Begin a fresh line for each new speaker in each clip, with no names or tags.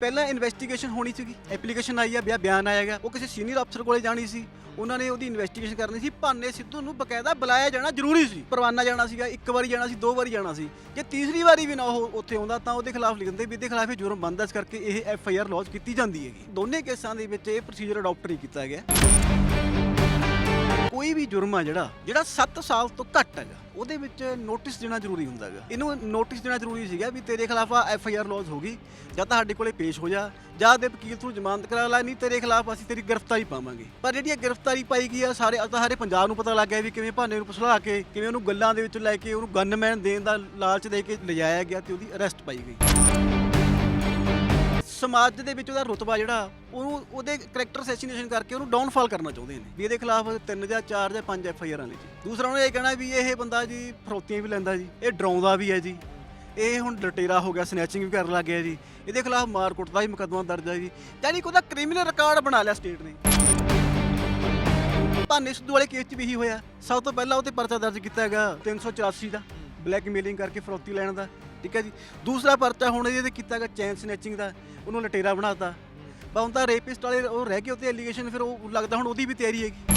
ਪਹਿਲਾਂ ਇਨਵੈਸਟੀਗੇਸ਼ਨ ਹੋਣੀ ਸੀਗੀ ਐਪਲੀਕੇਸ਼ਨ ਆਈ ਆ ਬਿਆ ਬਿਆਨ ਆਇਆ ਗਿਆ ਉਹ ਕਿਸੇ ਸੀਨੀਅਰ ਅਫਸਰ ਕੋਲੇ ਜਾਣੀ ਸੀ। ਉਹਨਾਂ ਨੇ ਉਹਦੀ ਇਨਵੈਸਟੀਗੇਸ਼ਨ ਕਰਨੀ ਸੀ। ਭਾਨੇ ਸਿੱਧੂ ਨੂੰ ਬਕਾਇਦਾ ਬੁਲਾਇਆ ਜਾਣਾ ਜ਼ਰੂਰੀ ਸੀ। ਪਰਵਾਨਾ ਜਾਣਾ ਸੀਗਾ, ਇੱਕ ਵਾਰੀ ਜਾਣਾ ਸੀ, ਦੋ ਵਾਰੀ ਜਾਣਾ ਸੀ। ਜੇ ਤੀਸਰੀ ਵਾਰੀ ਵੀ ਨਾ ਉਹ ਉੱਥੇ ਆਉਂਦਾ, ਤਾਂ ਉਹਦੇ ਖਿਲਾਫ ਲਿਖਦੇ ਵੀ ਇਹਦੇ ਖਿਲਾਫ ਇਹ ਜੁਰਮ ਬਣਦਾ ਇਸ ਕਰਕੇ ਇਹ ਐਫ ਆਈ ਆਰ ਲੌਂਚ ਕੀਤੀ ਜਾਂਦੀ ਹੈਗੀ। ਦੋਨੇ ਕੇਸਾਂ ਦੇ ਵਿੱਚ ਇਹ ਪ੍ਰੋਸੀਜਰ ਅਡਾਪਟ ਨਹੀਂ ਕੀਤਾ ਗਿਆ। ਕੋਈ ਵੀ ਜੁਰਮ ਆ ਜਿਹੜਾ ਜਿਹੜਾ 7 ਸਾਲ ਤੋਂ ਘੱਟ ਹੈਗਾ, ਉਹਦੇ ਵਿੱਚ ਨੋਟਿਸ ਦੇਣਾ ਜ਼ਰੂਰੀ ਹੁੰਦਾ ਹੈਗਾ। ਇਹਨੂੰ ਨੋਟਿਸ ਦੇਣਾ ਜ਼ਰੂਰੀ ਸੀਗਾ ਵੀ ਤੇਰੇ ਖਿਲਾਫ ਆ ਐਫ ਆਈ ਆਰ ਲੌਂਚ ਹੋ ਗਈ, ਜਾਂ ਤਾਂ ਸਾਡੇ ਕੋਲੇ ਪੇਸ਼ ਹੋ ਜਾ, ਜਾਂ ਦੇ ਵਕੀਲ ਥਰੂ ਜ਼ਮਾਨਤ ਕਰਾ ਲੈ, ਨਹੀਂ ਤੇਰੇ ਖਿਲਾਫ ਅਸੀਂ ਤੇਰੀ ਗ੍ਰਿਫਤਾਰੀ ਪਾਵਾਂਗੇ। ਪਰ ਜਿਹੜੀ ਇਹ ਗ੍ਰਿਫਤਾਰੀ ਪਾਈ ਗਈ ਆ, ਸਾਰੇ ਤਾਂ ਸਾਰੇ ਪੰਜਾਬ ਨੂੰ ਪਤਾ ਲੱਗ ਗਿਆ ਵੀ ਕਿਵੇਂ ਭਾਨੇ ਨੂੰ ਪਸਲਾ ਕੇ, ਕਿਵੇਂ ਉਹਨੂੰ ਗੱਲਾਂ ਦੇ ਵਿੱਚ ਲੈ ਕੇ ਉਹਨੂੰ ਗਨਮੈਨ ਦੇਣ ਦਾ ਲਾਲਚ ਦੇ ਕੇ ਲਿਜਾਇਆ ਗਿਆ ਤੇ ਉਹਦੀ ਅਰੈਸਟ ਪਾਈ ਗਈ। ਸਮਾਜ ਦੇ ਵਿੱਚ ਉਹਦਾ ਰੁਤਬਾ ਜਿਹੜਾ, ਉਹਨੂੰ, ਉਹਦੇ ਕੈਰੈਕਟਰ ਅਸੈਸੀਨੇਸ਼ਨ ਕਰਕੇ ਉਹਨੂੰ ਡਾਊਨਫਾਲ ਕਰਨਾ ਚਾਹੁੰਦੇ ਨੇ। ਵੀ ਇਹਦੇ ਖਿਲਾਫ ਤਿੰਨ ਜਾਂ ਚਾਰ ਜਾਂ ਪੰਜ ਐਫ ਆਈ ਆਰਾਂ ਨੇ ਜੀ। ਦੂਸਰਾ ਉਹਨੇ ਇਹ ਕਹਿਣਾ ਵੀ ਇਹ ਬੰਦਾ ਜੀ ਫਰੋਤੀਆਂ ਵੀ ਲੈਂਦਾ ਜੀ, ਇਹ ਡਰਾਉਂਦਾ ਵੀ ਹੈ ਜੀ। ਇਹ ਹੁਣ ਲਟੇਰਾ ਹੋ ਗਿਆ ਸਨੈਚਿੰਗ ਵੀ ਕਰਨ ਲੱਗ ਗਿਆ ਜੀ। ਇਹਦੇ ਖਿਲਾਫ ਮਾਰ ਕੁੱਟ ਦਾ ਵੀ ਮੁਕੱਦਮਾ ਦਰਜ ਹੈ ਜੀ। ਯਾਨੀ ਕਿ ਉਹਦਾ ਕ੍ਰਿਮੀਨਲ ਰਿਕਾਰਡ ਬਣਾ ਲਿਆ ਸਟੇਟ ਨੇ। ਭਾਨੇ ਸਿੱਧੂ ਵਾਲੇ ਕੇਸ 'ਚ ਵੀ ਇਹੀ ਹੋਇਆ। ਸਭ ਤੋਂ ਪਹਿਲਾਂ ਉਹ ਤੇ ਪਰਚਾ ਦਰਜ ਕੀਤਾ ਹੈਗਾ 384 ਦਾ। ਬਲੈਕਮੇਲਿੰਗ ਕਰਕੇ ਫਰੋਤੀ ਲੈਣ ਦਾ, ਠੀਕ ਹੈ ਜੀ। ਦੂਸਰਾ ਪਰਚਾ ਹੁਣ ਇਹਦੇ ਤੇ ਕੀਤਾ ਹੈਗਾ ਚੈਨ ਸਨੈਚਿੰਗ ਦਾ, ਉਹਨੂੰ ਲਟੇਰਾ ਬਣਾਤਾ ਪਰ ਹੁਣ ਤਾਂ ਰੇਪਿਸਟ ਵਾਲੇ ਉਹ ਰਹਿ ਗਏ ਉੱਤੇ ਐਲੀਗੇਸ਼ਨ ਫਿਰ ਉਹ ਲੱਗਦਾ ਹੁਣ ਉਹਦੀ ਵੀ ਤਿਆਰੀ ਹੈਗੀ।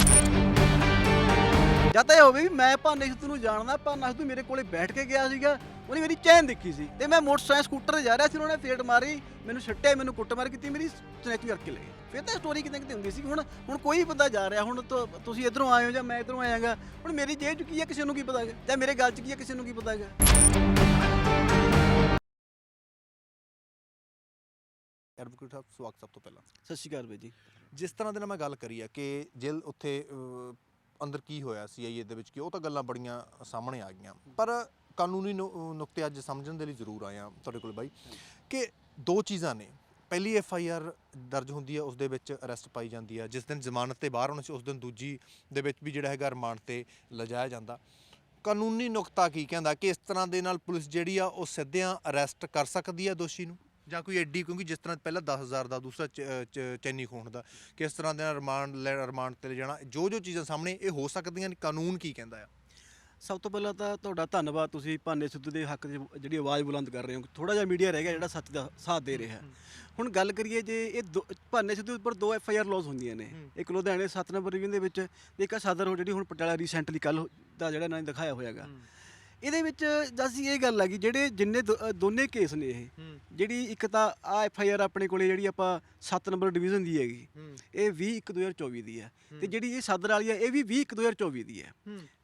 ਜਾਂ ਤਾਂ ਇਹ ਹੋਵੇ ਵੀ ਮੈਂ ਭਾਨੇ ਸਿੱਧੂ ਨੂੰ ਜਾਣਦਾ, ਭਾਨਾ ਸਿੱਧੂ ਮੇਰੇ ਕੋਲੇ ਬੈਠ ਕੇ ਗਿਆ ਸੀਗਾ ਉਹਨੇ ਮੇਰੀ ਚੈਨ ਦੇਖੀ ਸੀ ਤੇ ਮੈਂ ਮੋਟਰਸਾਈਕਲ ਸਕੂਟਰ ਤੇ ਜਾ ਰਿਹਾ ਸੀ ਉਹਨੇ ਫੇਟ ਮਾਰੀ ਮੈਨੂੰ ਛੱਟਿਆ ਮੈਨੂੰ ਕੁੱਟਮਾਰ ਕੀਤੀ ਮੇਰੀ ਸਨੈਚਿੰਗ ਕਰਕੇ ਲੈ ਗਏ ਫਿਰ ਤਾਂ ਸਟੋਰੀ ਕਿਤੇ ਕਿਤੇ ਹੁੰਦੀ ਸੀ ਹੁਣ ਹੁਣ ਕੋਈ ਬੰਦਾ ਜਾ ਰਿਹਾ ਹੁਣ ਤੁਸੀਂ ਇਧਰੋਂ ਆਏ ਹੋ ਜਾਂ ਮੈਂ ਇਧਰੋਂ ਆਇਆਗਾ ਹੁਣ ਮੇਰੀ ਜੇਬ 'ਚ ਕੀ ਹੈ ਕਿਸੇ ਨੂੰ ਕੀ ਪਤਾ ਹੈਗਾ? ਜਾਂ ਮੇਰੇ ਗੱਲ 'ਚ ਕੀ ਹੈ ਕਿਸੇ ਨੂੰ ਕੀ ਪਤਾ ਹੈਗਾ?
ਐਡਵੋਕੇਟ ਸਾਹਿਬ ਸਵਾਗਤ ਸਭ ਤੋਂ ਪਹਿਲਾਂ।
ਸਤਿ ਸ਼੍ਰੀ ਅਕਾਲ ਬਾਈ ਜੀ।
ਜਿਸ ਤਰ੍ਹਾਂ ਦੇ ਨਾਲ ਮੈਂ ਗੱਲ ਕਰੀ ਆ ਕਿ ਜੇਲ੍ਹ ਉੱਥੇ ਅੰਦਰ ਕੀ ਹੋਇਆ ਸੀ ਆਈਏ ਦੇ ਵਿੱਚ ਕਿ ਉਹ ਤਾਂ ਗੱਲਾਂ ਬੜੀਆਂ ਸਾਹਮਣੇ ਆ ਗਈਆਂ। ਪਰ ਕਾਨੂੰਨੀ ਨੁ- ਨੁਕਤੇ ਅੱਜ ਸਮਝਣ ਦੇ ਲਈ ਜ਼ਰੂਰ ਆਇਆ ਤੁਹਾਡੇ ਕੋਲ ਬਾਈ ਕਿ ਦੋ ਚੀਜ਼ਾਂ ਨੇ। ਪਹਿਲੀ ਐਫ ਆਈ ਆਰ ਦਰਜ ਹੁੰਦੀ ਹੈ, ਉਸ ਦੇ ਵਿੱਚ ਅਰੈਸਟ ਪਾਈ ਜਾਂਦੀ ਹੈ। ਜਿਸ ਦਿਨ ਜ਼ਮਾਨਤ ਤੇ ਬਾਹਰ ਹੋਣਾ ਸੀ, ਉਸ ਦਿਨ ਦੂਜੀ ਦੇ ਵਿੱਚ ਵੀ ਜਿਹੜਾ ਹੈਗਾ ਰਿਮਾਂਡ ਤੇ ਲਿਜਾਇਆ ਜਾਂਦਾ। ਕਾਨੂੰਨੀ ਨੁਕਤਾ ਕੀ ਕਹਿੰਦਾ? ਕਿ ਇਸ ਤਰ੍ਹਾਂ ਦੇ ਨਾਲ ਪੁਲਿਸ ਜਿਹੜੀ ਆ, ਉਹ ਸਿੱਧਿਆਂ ਅਰੈਸਟ ਕਰ ਸਕਦੀ ਹੈ ਦੋਸ਼ੀ ਨੂੰ? ਜਾਂ ਕੋਈ ਐਡੀ, ਕਿਉਂਕਿ ਜਿਸ ਤਰ੍ਹਾਂ ਪਹਿਲਾਂ 10000 ਦਾ, ਦੂਸਰਾ ਚ- ਚ- ਚੈਨੀ ਖੋਣ ਦਾ ਕਿਸ ਤਰ੍ਹਾਂ ਦੇ ਨਾਲ ਰਿਮਾਂਡ ਲੈ, ਰਿਮਾਂਡ ਤੇ ਲੈ ਜਾਣਾ ਜੋ ਜੋ ਚੀਜ਼ਾਂ ਸਾਹਮਣੇ ਇਹ ਹੋ ਸਕਦੀਆਂ ਨੇ, ਕਾਨੂੰਨ ਕੀ ਕਹਿੰਦਾ ਆ?
ਸਭ ਤੋਂ ਪਹਿਲਾਂ ਤਾਂ ਤੁਹਾਡਾ ਧੰਨਵਾਦ ਤੁਸੀਂ ਭਾਨੇ ਸਿੱਧੂ ਦੇ ਹੱਕ 'ਚ ਜਿਹੜੀ ਆਵਾਜ਼ ਬੁਲੰਦ ਕਰ ਰਹੇ ਹੋ। ਥੋੜਾ ਜਿਹਾ ਮੀਡੀਆ ਰਹਿ ਗਿਆ ਜਿਹੜਾ ਸੱਚ ਦਾ ਸਾਥ ਦੇ ਰਿਹਾ। ਹੁਣ ਗੱਲ ਕਰੀਏ ਜੇ ਇਹ ਦੋ- ਭਾਨੇ ਸਿੱਧੂ ਉੱਪਰ ਦੋ ਐਫ ਆਈ ਆਰ ਲੌਸ ਹੁੰਦੀਆਂ ਨੇ। ਇੱਕ ਲੁਧਿਆਣੇ 7 ਨੰਬਰ ਰਿਵਿਊ ਦੇ ਵਿੱਚ ਤੇ ਇੱਕ ਆਹ ਸਦਰ ਹੋ ਜਿਹੜੀ ਹੁਣ ਪਟਿਆਲਾ ਰੀਸੈਂਟਲੀ ਕੱਲ ਦਾ ਜਿਹੜਾ ਇਹਨਾਂ ਨੇ ਦਿਖਾਇਆ ਹੋਇਆਗਾ। ਇਹਦੇ ਵਿੱਚ ਅਸੀਂ ਇਹ ਗੱਲ ਆ ਕਿ ਜਿਹੜੇ ਜਿੰਨੇ ਦੋ- ਦੋਨੇ ਕੇਸ ਨੇ ਇਹ ਜਿਹੜੀ ਇੱਕ ਤਾਂ ਆ ਐਫ ਆਈ ਆਰ ਆਪਣੇ ਕੋਲੇ ਜਿਹੜੀ ਆਪਾਂ 7 ਨੰਬਰ ਡਿਵੀਜ਼ਨ ਦੀ ਹੈਗੀ ਇਹ 20 1 2024 ਦੀ ਹੈ ਤੇ ਜਿਹੜੀ ਇਹ ਸਦਰ ਵਾਲੀ ਹੈ ਇਹ ਵੀ 20 1 2024 ਦੀ ਹੈ।